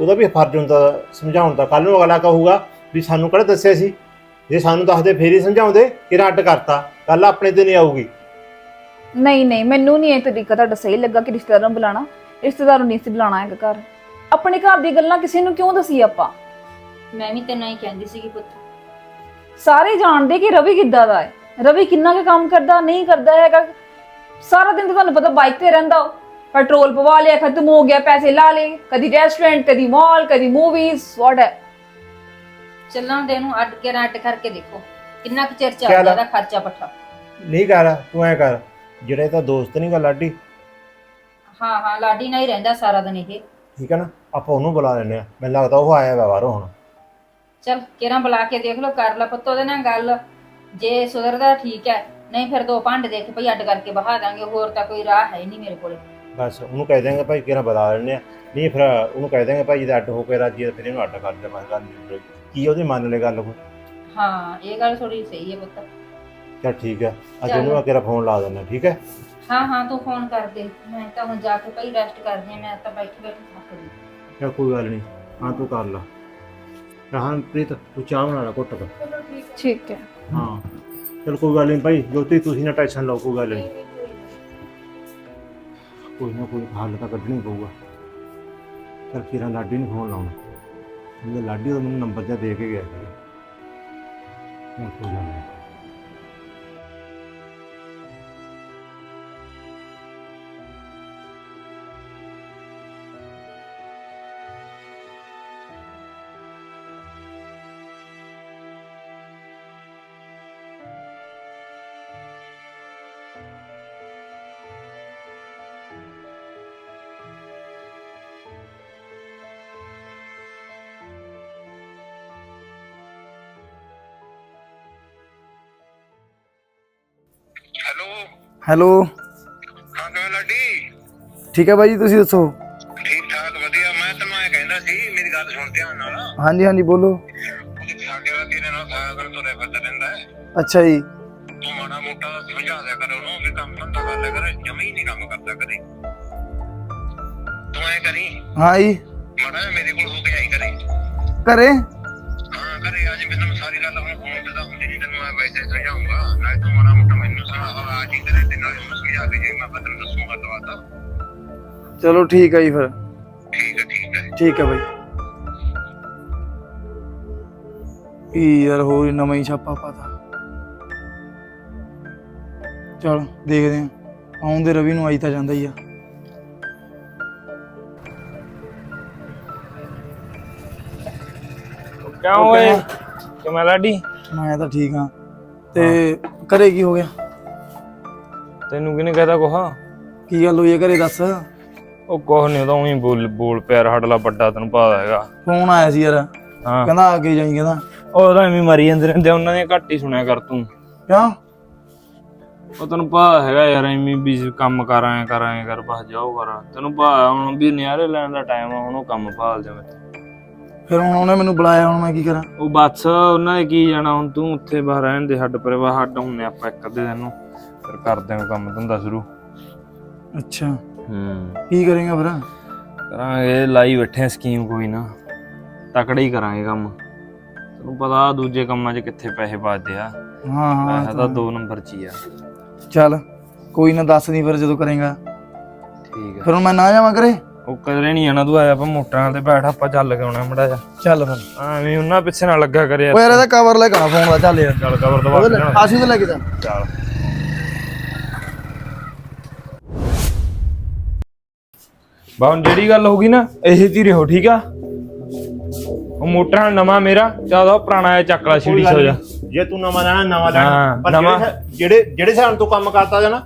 ਉਹਦਾ ਵੀ ਫਰਜ਼ ਹੁੰਦਾ ਸਮਝਾਉਣ ਦਾ। ਕੱਲ ਨੂੰ ਅਗਲਾ ਕਹੂਗਾ ਵੀ ਸਾਨੂੰ ਕਿਹੜਾ ਦੱਸਿਆ ਸੀ? ਜੇ ਸਾਨੂੰ ਦੱਸਦੇ ਫੇਰ ਹੀ ਸਮਝਾਉਂਦੇ ਕਿ ਅੱਡ ਕਰਤਾ। ਕੱਲ ਆਪਣੇ ਤੇ ਨਹੀਂ ਆਊਗੀ। ਨਹੀਂ ਨਹੀਂ ਮੈਨੂੰ ਨਹੀਂ ਇਹ ਤਰੀਕਾ ਤੁਹਾਡਾ ਸਹੀ ਲੱਗਾ ਕਿ ਰਿਸ਼ਤੇਦਾਰਾਂ ਨੂੰ ਬੁਲਾਣਾ ਰਿਸ਼ਤੇਦਾਰ ਨੂੰ ਨਹੀਂ ਸੀ ਬੁਲਾਣਾ ਹੈਗਾ ਘਰ। ਆਪਣੇ ਘਰ ਦੀ ਗੱਲਾਂ ਕਿਸੇ ਨੂੰ ਕਿਉਂ ਦਸੀ ਆਪਾਂ? ਮੈਂ ਵੀ ਤੈਨੂੰ ਹੀ ਕਹਿੰਦੀ ਸੀਗੀ ਪੁੱਤ। ਸਾਰੇ ਜਾਣਦੇ ਕਿ ਰਵੀ ਕਿੱਦਾਂ ਦਾ ਹੈ। ਰਵੀ ਕਿੰਨਾ ਕੁ ਕੰਮ ਕਰਦਾ ਨਹੀਂ ਕਰਦਾ ਹੈਗਾ। ਸਾਰਾ ਦਿਨ ਤਾਂ ਤੁਹਾਨੂੰ ਪਤਾ ਬਾਈਕ ਤੇ ਰਹਿੰਦਾ ਉਹ। ਪੈਟਰੋਲ ਪਵਾ ਲਿਆ ਖਤਮ ਹੋ ਗਿਆ ਪੈਸੇ ਲਾ ਲਏ। ਕਦੀ ਰੈਸਟੋਰੈਂਟ ਕਦੀ ਮਾਲ ਕਦੀ ਮੂਵੀਜ਼ ਵਾਟ ਹੈ। ਚੱਲਾਂ ਦੇ ਨੂੰ ਅੱਡ ਕੇ ਰੱਟ ਕਰਕੇ ਦੇਖੋ। ਕਿੰਨਾ ਕੁ ਚਿਰ ਚੱਲ। ਚੱਲਦਾ ਇਹਦਾ ਖਰਚਾ ਪੱਠਾ। ਨਹੀਂ ਕਰ ਤੂੰ ਐ ਕਰ। ਜਿਹੜੇ ਤਾਂ ਦੋਸਤ ਨਹੀਂ ਗਾ ਲਾਡੀ। ਹਾਂ ਹਾਂ ਲਾਡੀ ਨਾਲ ਹੀ ਰਹਿੰਦਾ ਸਾਰਾ ਦਿਨ ਇਹ। ਠੀਕ ਹੈ ਨਾ? ਆਪਾਂ ਉਹਨੂੰ ਬੁਲਾ ਲੈਂਦੇ ਆ ਮੈਨੂੰ ਲੱਗਦਾ ਉਹ ਆਇਆ ਵਾ ਬਾਹਰੋਂ ਹੁਣ। ਚੱਲ ਕਿਰਾਂ ਬੁਲਾ ਕੇ ਦੇਖ ਲਓ ਕਰ ਲੈ ਪੁੱਤ ਉਹਦੇ ਨਾਲ ਗੱਲ। ਜੇ ਸੁਧਰਦਾ ਠੀਕ ਹੈ। ਨਹੀਂ ਫਿਰ ਦੋ ਭਾਂਡੇ ਦੇਖ ਭਈ ਅੱਡ ਕਰਕੇ ਬਹਾ ਦਾਂਗੇ ਹੋਰ ਤਾਂ ਕੋਈ ਰਾਹ ਹੈ ਨਹੀਂ ਮੇਰੇ ਕੋਲੇ। ਬਸ ਉਹਨੂੰ ਕਹਿ ਦੇਂਗੇ ਭਾਈ ਕਿਹੜਾ ਬੁਲਾ ਲੈਂਦੇ ਆ। ਨਹੀਂ ਫਿਰ ਉਹਨੂੰ ਕਹਿ ਦੇਂਗੇ ਭਾਈ ਜੇ ਅੱਡ ਹੋ ਕੇ ਰਾਜੀ ਆ ਤਾਂ ਫਿਰ ਇਹਨੂੰ ਅੱਡ ਕਰ ਦੇ ਬਸ ਗੱਲ ਨਿਬੜ ਗਈ। ਕੀ ਉਹਦੀ ਮੰਨ ਲੈ ਗੱਲ ਕੋਈ? ਹਾਂ ਇਹ ਗੱਲ ਥੋੜੀ ਸਹੀ ਹੈ ਪੁੱਤ। ਚਲ ਠੀਕ ਹੈ ਅੱਜ ਚੱਲ। ਇਹਨੂੰ ਮੈਂ ਕਿਹੜਾ ਫੋਨ ਲਾ ਦਿੰਦਾ ਠੀਕ ਹੈ ਹਾਂ ਹਾਂ ਤੂੰ ਫੋਨ ਕਰ ਦੇ। ਮੈਂ ਤਾਂ ਹੁਣ ਜਾ ਕੇ ਭਈ ਰੈਸਟ ਕਰਦੀ ਹਾਂ ਮੈਂ ਤਾਂ ਬੈਠੀ ਬੈਠੀ ਥੱਕ ਗਈ। ਚਲ ਕੋਈ ਗੱਲ ਨਹੀਂ ਹਾਂ ਤੂੰ ਕਰ ਲਾ। ਹਾਂ ਪ੍ਰੀਤ ਤੂੰ ਚਾਹ ਬਣਾ ਲੈ ਘੁੱਟ ਕੇ ਚਲੋ ਠੀਕ ਹੈ ਠੀਕ ਹੈ। ਹਾਂ। ਚਲ ਕੋਈ ਗੱਲ ਨਹੀਂ ਭਾਈ, ਜੋਤੀ, ਤੁਸੀਂ ਨਾ ਟੈਨਸ਼ਨ ਲਓ, ਕੋਈ ਗੱਲ ਨਹੀਂ ਕੋਈ ਨਾ ਕੋਈ ਹੱਲ ਤਾਂ ਕੱਢਣੀ ਪਊਗਾ। ਚਲ ਕਿਰਾਂ ਲਾਡੀ ਨੂੰ ਫੋਨ ਲਾਉਣਾ। ਉਹਦਾ ਲਾਡੀ ਦਾ ਮੈਨੂੰ ਨੰਬਰ ਜਿਹਾ ਦੇ ਕੇ ਗਿਆ ਸੀ ਚੱਲ ਕੋਈ ਗੱਲ ਨਹੀਂ ਹੈਲੋ। ਠੀਕ ਹੈ ਬਾਈ ਜੀ ਤੁਸੀਂ ਦੱਸੋ? ਠੀਕ ਠਾਕ ਵਧੀਆ। ਮੈਂ ਤੈਨੂੰ ਐ ਕਹਿੰਦਾ ਸੀ ਮੇਰੀ ਗੱਲ ਸੁਣ ਧਿਆਨ ਨਾਲ। ਹਾਂਜੀ ਹਾਂਜੀ ਬੋਲੋ। ਸਾਡੇ ਵਾਲਾ ਤੇਰੇ ਨਾਲ ਸਾਰਾ ਦਿਨ ਤੁਰੇ ਫਿਰਦਾ ਰਹਿੰਦਾ ਹੈ। ਅੱਛਾ ਜੀ। ਤੂੰ ਮਾੜਾ ਮੋਟਾ ਸਮਝਾ ਦਿਆ ਕਰ ਉਹਨੂੰ ਵੀ ਕੰਮ ਧੰਦਾ ਕਰ ਲਿਆ ਕਰ ਜਮੀ ਨਹੀਂ ਕੰਮ ਕਰਦਾ ਕਦੇ। ਤੂੰ ਐ ਕਰੀ। ਹਾਂ ਜੀ। ਮਾੜਾ ਜਿਹਾ ਮੇਰੇ ਕੋਲ ਹੋ ਕੇ ਆਈ ਕਰੇ। ਘਰੇ? ਹਾਂ ਕਰੇ ਅੱਜ ਮੈਨੂੰ ਸਾਰੀ ਗੱਲ ਹੁਣ ਫੋਨ ਤੇ ਤਾਂ ਹੁੰਦੀ ਨਹੀਂ ਤੈਨੂੰ ਮੈਂ ਵੈਸੇ ਸਮਝਾਉਂਗਾ। ਨਾਲੇ ਤੂੰ ਮਾੜਾ ਮੋਟਾ ਮੈਨੂੰ ਸਮਝਾ ਆ ਜੀ ਕਰੇ ਤੇ ਨਾਲੇ ਉਹਨੂੰ ਸਮਝਾ ਕੇ ਜੇ ਮੈਂ ਬਦਲ ਦੱਸੂਗਾ ਦਵਾਤਾ ਚਲੋ ਠੀਕ ਹੈ ਜੀ ਫਿਰ। ਠੀਕ ਹੈ ਠੀਕ ਹੈ ਠੀਕ ਹੈ ਬਾਈ। ਕੀ ਯਾਰ ਹੋਰ ਨਵਾਂ ਹੀ ਛਾਪਾ ਪਾਤਾ। ਚਲ ਦੇਖਦੇ ਹਾਂ ਆਉਂਦੇ ਰਵੀ ਨੂੰ ਆਈ ਤਾਂ ਜਾਂਦਾ ਹੀ ਆ। ਕਿਉਂ ਓਏ? ਕਿਵੇਂ? ਲਾਡੀ? ਮੈਂ ਤਾਂ ਠੀਕ ਹਾਂ। ਤੇ ਘਰੇ ਕੀ ਹੋ ਗਿਆ? ਤੈਨੂੰ ਕਿਹਨੇ ਕਹਦਾ ਕੋਹਾ ਕੀ ਗੱਲ ਹੋਈ ਹੈ ਘਰੇ ਦੱਸ? ਉਹ ਕੁਛ ਨਹੀਂ ਉਹਦਾ ਉਹੀ ਬੋਲ ਬੋਲ ਪਿਆਰ ਹੜਲਾ ਵੱਡਾ ਤੈਨੂੰ ਪਤਾ ਹੈਗਾ। ਫੋਨ ਆਇਆ ਸੀ ਯਾਰ। ਹਾਂ। ਕਹਿੰਦਾ ਆ ਕੇ ਜਾਈ ਕਹਿੰਦਾ। ਉਹ ਉਹਦਾ ਐਵੇਂ ਮਰੀ ਜਾਂਦੇ ਰਹਿੰਦੇ ਉਹਨਾਂ ਦੀਆਂ ਘੱਟ ਹੀ ਸੁਣਿਆ ਕਰ ਤੂੰ। ਕਿਉਂ? ਉਹ ਤੈਨੂੰ ਪਤਾ ਹੈਗਾ ਯਾਰ ਐਵੇਂ ਵੀ ਕੰਮ ਕਰ ਆਇਆ ਕਰ ਆਇਆ ਕਰ ਬਸ ਜਾਓ ਕਰ। ਤੈਨੂੰ ਪਤਾ ਹੁਣ ਵੀ ਨਿਆਰੇ ਲੈਣ ਦਾ ਟਾਈਮ ਆ ਹੁਣ ਉਹ ਕੰਮ ਭਾਲ ਜਾਵੇ। ਫਿਰ ਹੁਣ ਉਹਨੇ ਮੈਨੂੰ ਬੁਲਾਇਆ ਹੁਣ ਮੈਂ ਕੀ ਕਰਾਂ? ਉਹ ਬਸ ਉਹਨਾਂ ਨੇ ਕੀ ਜਾਣਾ? ਹੁਣ ਤੂੰ ਉੱਥੇ ਬਾਹਰ ਰਹਿਣ ਦੇ ਹੱਡ ਪਰਿਵਾਰ ਹੱਡ ਹੁੰਨੇ ਆਪਾਂ ਇੱਕ ਅੱਧੇ ਦਿਨ ਨੂੰ ਫਿਰ ਕਰਦੇ ਹਾਂ ਕੰਮ ਧੰਦਾ ਸ਼ੁਰੂ। ਅੱਛਾ। ਹੂੰ। ਕੀ ਕਰੇਗਾ ਫਿਰ? ਕਰਾਂਗੇ ਲਾਈ ਬੈਠੇ ਆ ਸਕੀਮ ਕੋਈ ਨਾ। ਤਕੜਾ ਹੀ ਕਰਾਂਗੇ ਕੰਮ। ਤੈਨੂੰ ਪਤਾ ਦੂਜੇ ਕੰਮਾਂ 'ਚ ਕਿੱਥੇ ਪੈਸੇ ਬਚਦੇ ਆ। ਹਾਂ ਹਾਂ ਪੈਸਾ ਤਾਂ ਦੋ ਨੰਬਰ 'ਚ ਹੀ ਆ। ਚੱਲ ਕੋਈ ਨਾ ਦੱਸ ਨਹੀਂ ਫਿਰ ਜਦੋਂ ਕਰੇਗਾ। ਠੀਕ ਆ। ਫਿਰ ਹੁਣ ਮੈਂ ਨਾ ਜਾਵਾਂ ਕਰੇ ਉਹ ਕਦਰੇ ਨਹੀਂ ਆਣਾ ਤੂੰ ਆਇਆ ਆਪਾਂ ਮੋਟਰਾਂ ਤੇ ਬੈਠ ਆਪਾਂ ਚੱਲ ਕੇ ਆਉਣਾ ਮੜਾ ਜਾ ਚੱਲ ਫਿਰ। ਐਵੇਂ ਉਹਨਾਂ ਪਿੱਛੇ ਨਾ ਲੱਗਾ ਕਰ ਯਾਰ ਓਏ ਯਾਰ ਇਹਦਾ ਕਵਰ ਲੈ ਕੇ ਫੋਨ ਦਾ ਚੱਲ ਯਾਰ। ਚੱਲ ਕਬਰ ਦਵਾ ਉਹਦੇ ਲੈ- ਆਸ਼ੂ ਦੇ ਲੈ ਕੇ ਜਾ ਚੱਲ। ਬਾਉਂ ਜਿਹੜੀ ਗੱਲ ਹੋ ਗਈ ਨਾ ਇਹ ਜੀ ਰਹੋ ਠੀਕ ਆ? ਉਹ ਮੋਟਰਾਂ ਨਵਾਂ ਮੇਰਾ ਚਾਹਦਾ ਪੁਰਾਣਾ ਹੈ ਚੱਕ ਲਾ ਛੀੜੀ ਸੋ ਜਾ। ਜੇ ਤੂੰ ਨਵਾਂ ਲੈਣਾ ਨਵਾਂ ਹਾਂ, ਲੈਣਾ ਪਰ ਨਵਾਂ। ਜਿਹੜੇ ਜਿਹੜੇ ਜਿਹੜੇ ਸਾਨ ਤੂੰ ਕੰਮ ਕਰਤਾ ਜਾਣਾ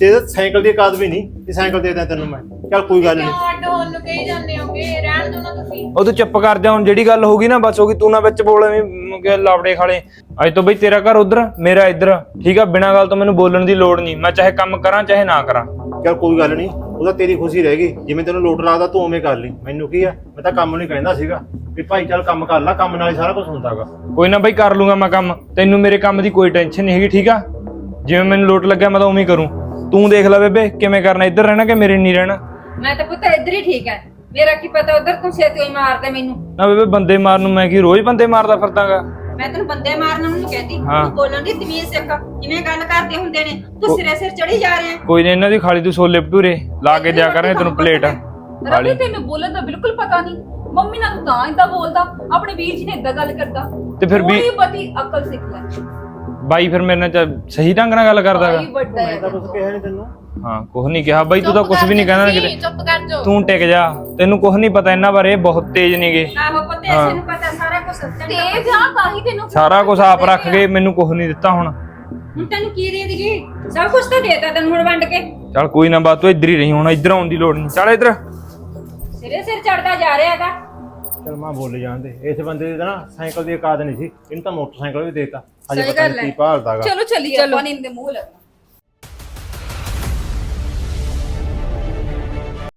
ਤੇ ਇਹਦੇ ਸਾਈਕਲ ਦੀ ਕਾਦ ਵੀ ਨਹੀਂ ਇਹ ਸਾਈਕਲ ਦੇ ਦਿਆਂ ਤੈਨੂੰ ਮੈਂ। ਚੱਲ ਕੋਈ ਗੱਲ ਨਹੀਂ। ਕਿਉਂ ਅੱਡ ਹੋਣ ਨੂੰ ਕਹੀ ਜਾਂਦੇ ਹੋਗੇ ਰਹਿਣ ਦੋ ਨਾ ਤੁਸੀਂ। ਉਹ ਤੂੰ ਚੁੱਪ ਕਰ ਜਾ ਹੁਣ ਜਿਹੜੀ ਗੱਲ ਹੋ ਗਈ ਨਾ ਬਸ ਹੋ ਗਈ ਤੂੰ ਨਾ ਵਿੱਚ ਬੋਲ ਐਵੇਂ ਮ, ਕਿ ਲਾਵੜੇ ਖਾਲੇ। ਅੱਜ ਤੋਂ ਬਈ ਤੇਰਾ ਘਰ ਉਧਰ ਮੇਰਾ ਇੱਧਰ। ਠੀਕ ਆ ਬਿਨਾਂ ਗੱਲ ਤੋਂ ਮੈਨੂੰ ਬੋਲਣ ਦੀ ਲੋੜ ਨਹੀਂ। ਮੈਂ ਚਾਹੇ ਕੰਮ ਕਰਾਂ ਚਾਹੇ ਨਾ ਕਰਾਂ। ਚੱਲ ਕੋਈ ਗੱਲ ਨਹੀਂ ਉਹਦਾ ਤੇਰੀ ਖੁਸ਼ੀ ਰਹਿ ਗਈ ਜਿਵੇਂ ਤੈਨੂੰ ਲੋਟ ਲੱਗਦਾ ਤੂੰ ਉਵੇਂ ਕਰ ਲਈ। ਮੈਨੂੰ ਕੀ ਆ ਮੈਂ ਤਾਂ ਕੰਮ ਨਹੀਂ ਕਹਿੰਦਾ ਸੀਗਾ ਵੀ ਭਾਈ ਚੱਲ ਕੰਮ ਕਰ ਲੈ ਕੰਮ ਨਾਲ ਹੀ ਸਾਰਾ ਕੁਝ ਹੁੰਦਾਗਾ ਕੋਈ ਨਾ ਬਈ ਕਰ ਲੂੰਗਾ ਮੈਂ ਕੰਮ। ਤੈਨੂੰ ਮੇਰੇ ਕੰਮ ਦੀ ਕੋਈ ਟੈਨਸ਼ਨ ਨਹੀਂ ਹੈਗੀ ਠੀਕ ਆ? ਜਿਵੇਂ ਮੈਨੂੰ ਲੋਟ ਲੱਗਿਆ ਮੈਂ ਤਾਂ ਉਵੇਂ ਹੀ ਕਰੂੰ। ਤੂੰ ਦੇਖ ਲੈ ਬੇਬੇ ਕਿਵੇਂ ਕਰਨਾ ਇੱਧਰ ਰਹਿਣਾ ਕਿ ਮੇਰੇ ਨਹੀਂ ਰਹਿਣਾ? ਮੈਂ ਤਾਂ ਪੁੱਤ ਇੱਧਰ ਹੀ ਠੀਕ ਹੈ ਮੇਰਾ ਕੀ ਪਤਾ ਉਧਰ ਤੂੰ ਛੇਤੀ ਹੀ ਮਾਰਦੇ ਮੈਨੂੰ। ਨਾ ਬੇਬੇ ਬੰਦੇ ਮਾਰਨ ਨੂੰ ਮੈਂ ਕੀ ਰੋਜ਼ ਬੰਦੇ ਮਾਰਦਾ ਫਿਰਦਾਗਾ ਮੈਂ ਤੈਨੂੰ ਬੰਦੇ ਮਾਰਨ ਨੂੰ ਨੀ ਕਹਿੰਦੀ ਹਾਂ। ਤੂੰ ਬੋਲਣ ਦੀ ਤਮੀਜ਼ ਸਿੱਖ। ਕਿਵੇਂ ਗੱਲ ਕਰਦੇ ਹੁੰਦੇ ਨੇ? ਤੂੰ ਸਿਰੇ ਸਿਰ ਚੜੀ ਜਾ ਰਿਹਾ ਕੋਈ ਨਹੀਂ ਇਹਨਾਂ ਦੀ ਖਾਲੀ ਤੂੰ ਛੋਲੇ ਭਟੂਰੇ ਲਾ ਕੇ ਦਿਆ ਕਰਾਂਗੇ ਤੈਨੂੰ ਪਲੇਟ ਰਵੀ ਖਾਲੀ ਤੈਨੂੰ ਬੋਲਣ ਦਾ ਬਿਲਕੁਲ ਪਤਾ ਨਹੀਂ। ਮੰਮੀ ਨਾਲ ਤੂੰ ਤਾਂ ਇਦਾਂ ਬੋਲਦਾ ਆਪਣੇ ਵੀਰ ਜੀ ਨੇ ਇਦਾਂ ਗੱਲ ਕਰਦਾ। ਤੇ ਫਿਰ ਵੀ ਬਤੀ ਅਕਲ ਸਿੱਖ ਲੈ। ਬਾਈ ਫਿਰ ਮੇਰੇ ਨਾਲ ਚੱਲ ਸਹੀ ਢੰਗ ਨਾਲ ਗੱਲ ਕਰਦਾਗਾ ਵੱਡਾ ਹੈ ਤਾਂ ਕੁਝ ਕਿਹਾ ਨਹੀਂ ਤੈਨੂੰ। ਹਾਂ ਕੁਝ ਨਹੀਂ ਕਿਹਾ। ਬਾਈ ਤੂੰ ਤਾਂ ਕੁਝ ਵੀ ਨਹੀਂ ਤੁਸੀਂ, ਕਿਤੇ। ਚੁੱਪ ਕਰ ਜਾਓ। ਤੂੰ ਟਿਕ ਜਾ। ਤੈਨੂੰ ਕੁਝ ਨਹੀਂ ਪਤਾ ਇਹਨਾਂ ਬਾਰੇ ਬਹੁਤ ਤੇਜ਼ ਨੇਗੇ। ਆਹੋ ਪੁੱਤ ਇਸੇ ਨੂੰ ਪਤਾ ਸਾਰਾ ਕੁਝ ਤੇ ਜਾ ਤੈਨੂੰ ਸਾਰਾ ਕੁਝ ਆਪ ਰੱਖ ਗਏ ਮੈਨੂੰ ਕੁਝ ਨਹੀਂ ਦਿੱਤਾ ਹੁਣ। ਹੁਣ ਤੈਨੂੰ ਕੀ ਦੇ ਦਈਏ? ਸਭ ਕੁਝ ਤਾਂ ਦੇਤਾ ਤੈਨੂੰ ਹੁਣ ਵੰਡ ਕੇ। ਚੱਲ ਕੋਈ ਨਾ ਬਾਤ ਤੂੰ ਇੱਧਰ ਹੀ ਰਹੀ ਹੁਣ ਇੱਧਰ ਆਉਣ ਦੀ ਲੋੜ ਨਹੀਂ ਚੱਲ ਇੱਧਰ। ਸਿਰੇ ਸਿਰ ਚੜਦਾ ਜਾ ਰਿਹਾ ਹੈਗਾ। ਚੱਲ ਮੈਂ ਬੋਲ ਜਾਂਦੇ। ਇਸ ਬੰਦੇ ਦੀ ਤਾਂ ਨਾ ਸਾਈਕਲ ਦੀ ਕਾਦ ਨਹੀਂ ਸੀ। ਇਹਨੂੰ ਤਾਂ ਮੋਟਰਸਾਈਕਲ ਵੀ ਦੇਤਾ। ਅਜੇ ਸਹੀ ਪਤਾ ਗੱਲ ਨਹੀਂ ਹੈ। ਕੀ ਭਾਲਦਾਗਾ ਚਲੋ ਚੱਲੀਏ ਆਪਾਂ ਨੀਂਦ ਦੇ ਮੂੰਹ ਲੱਗ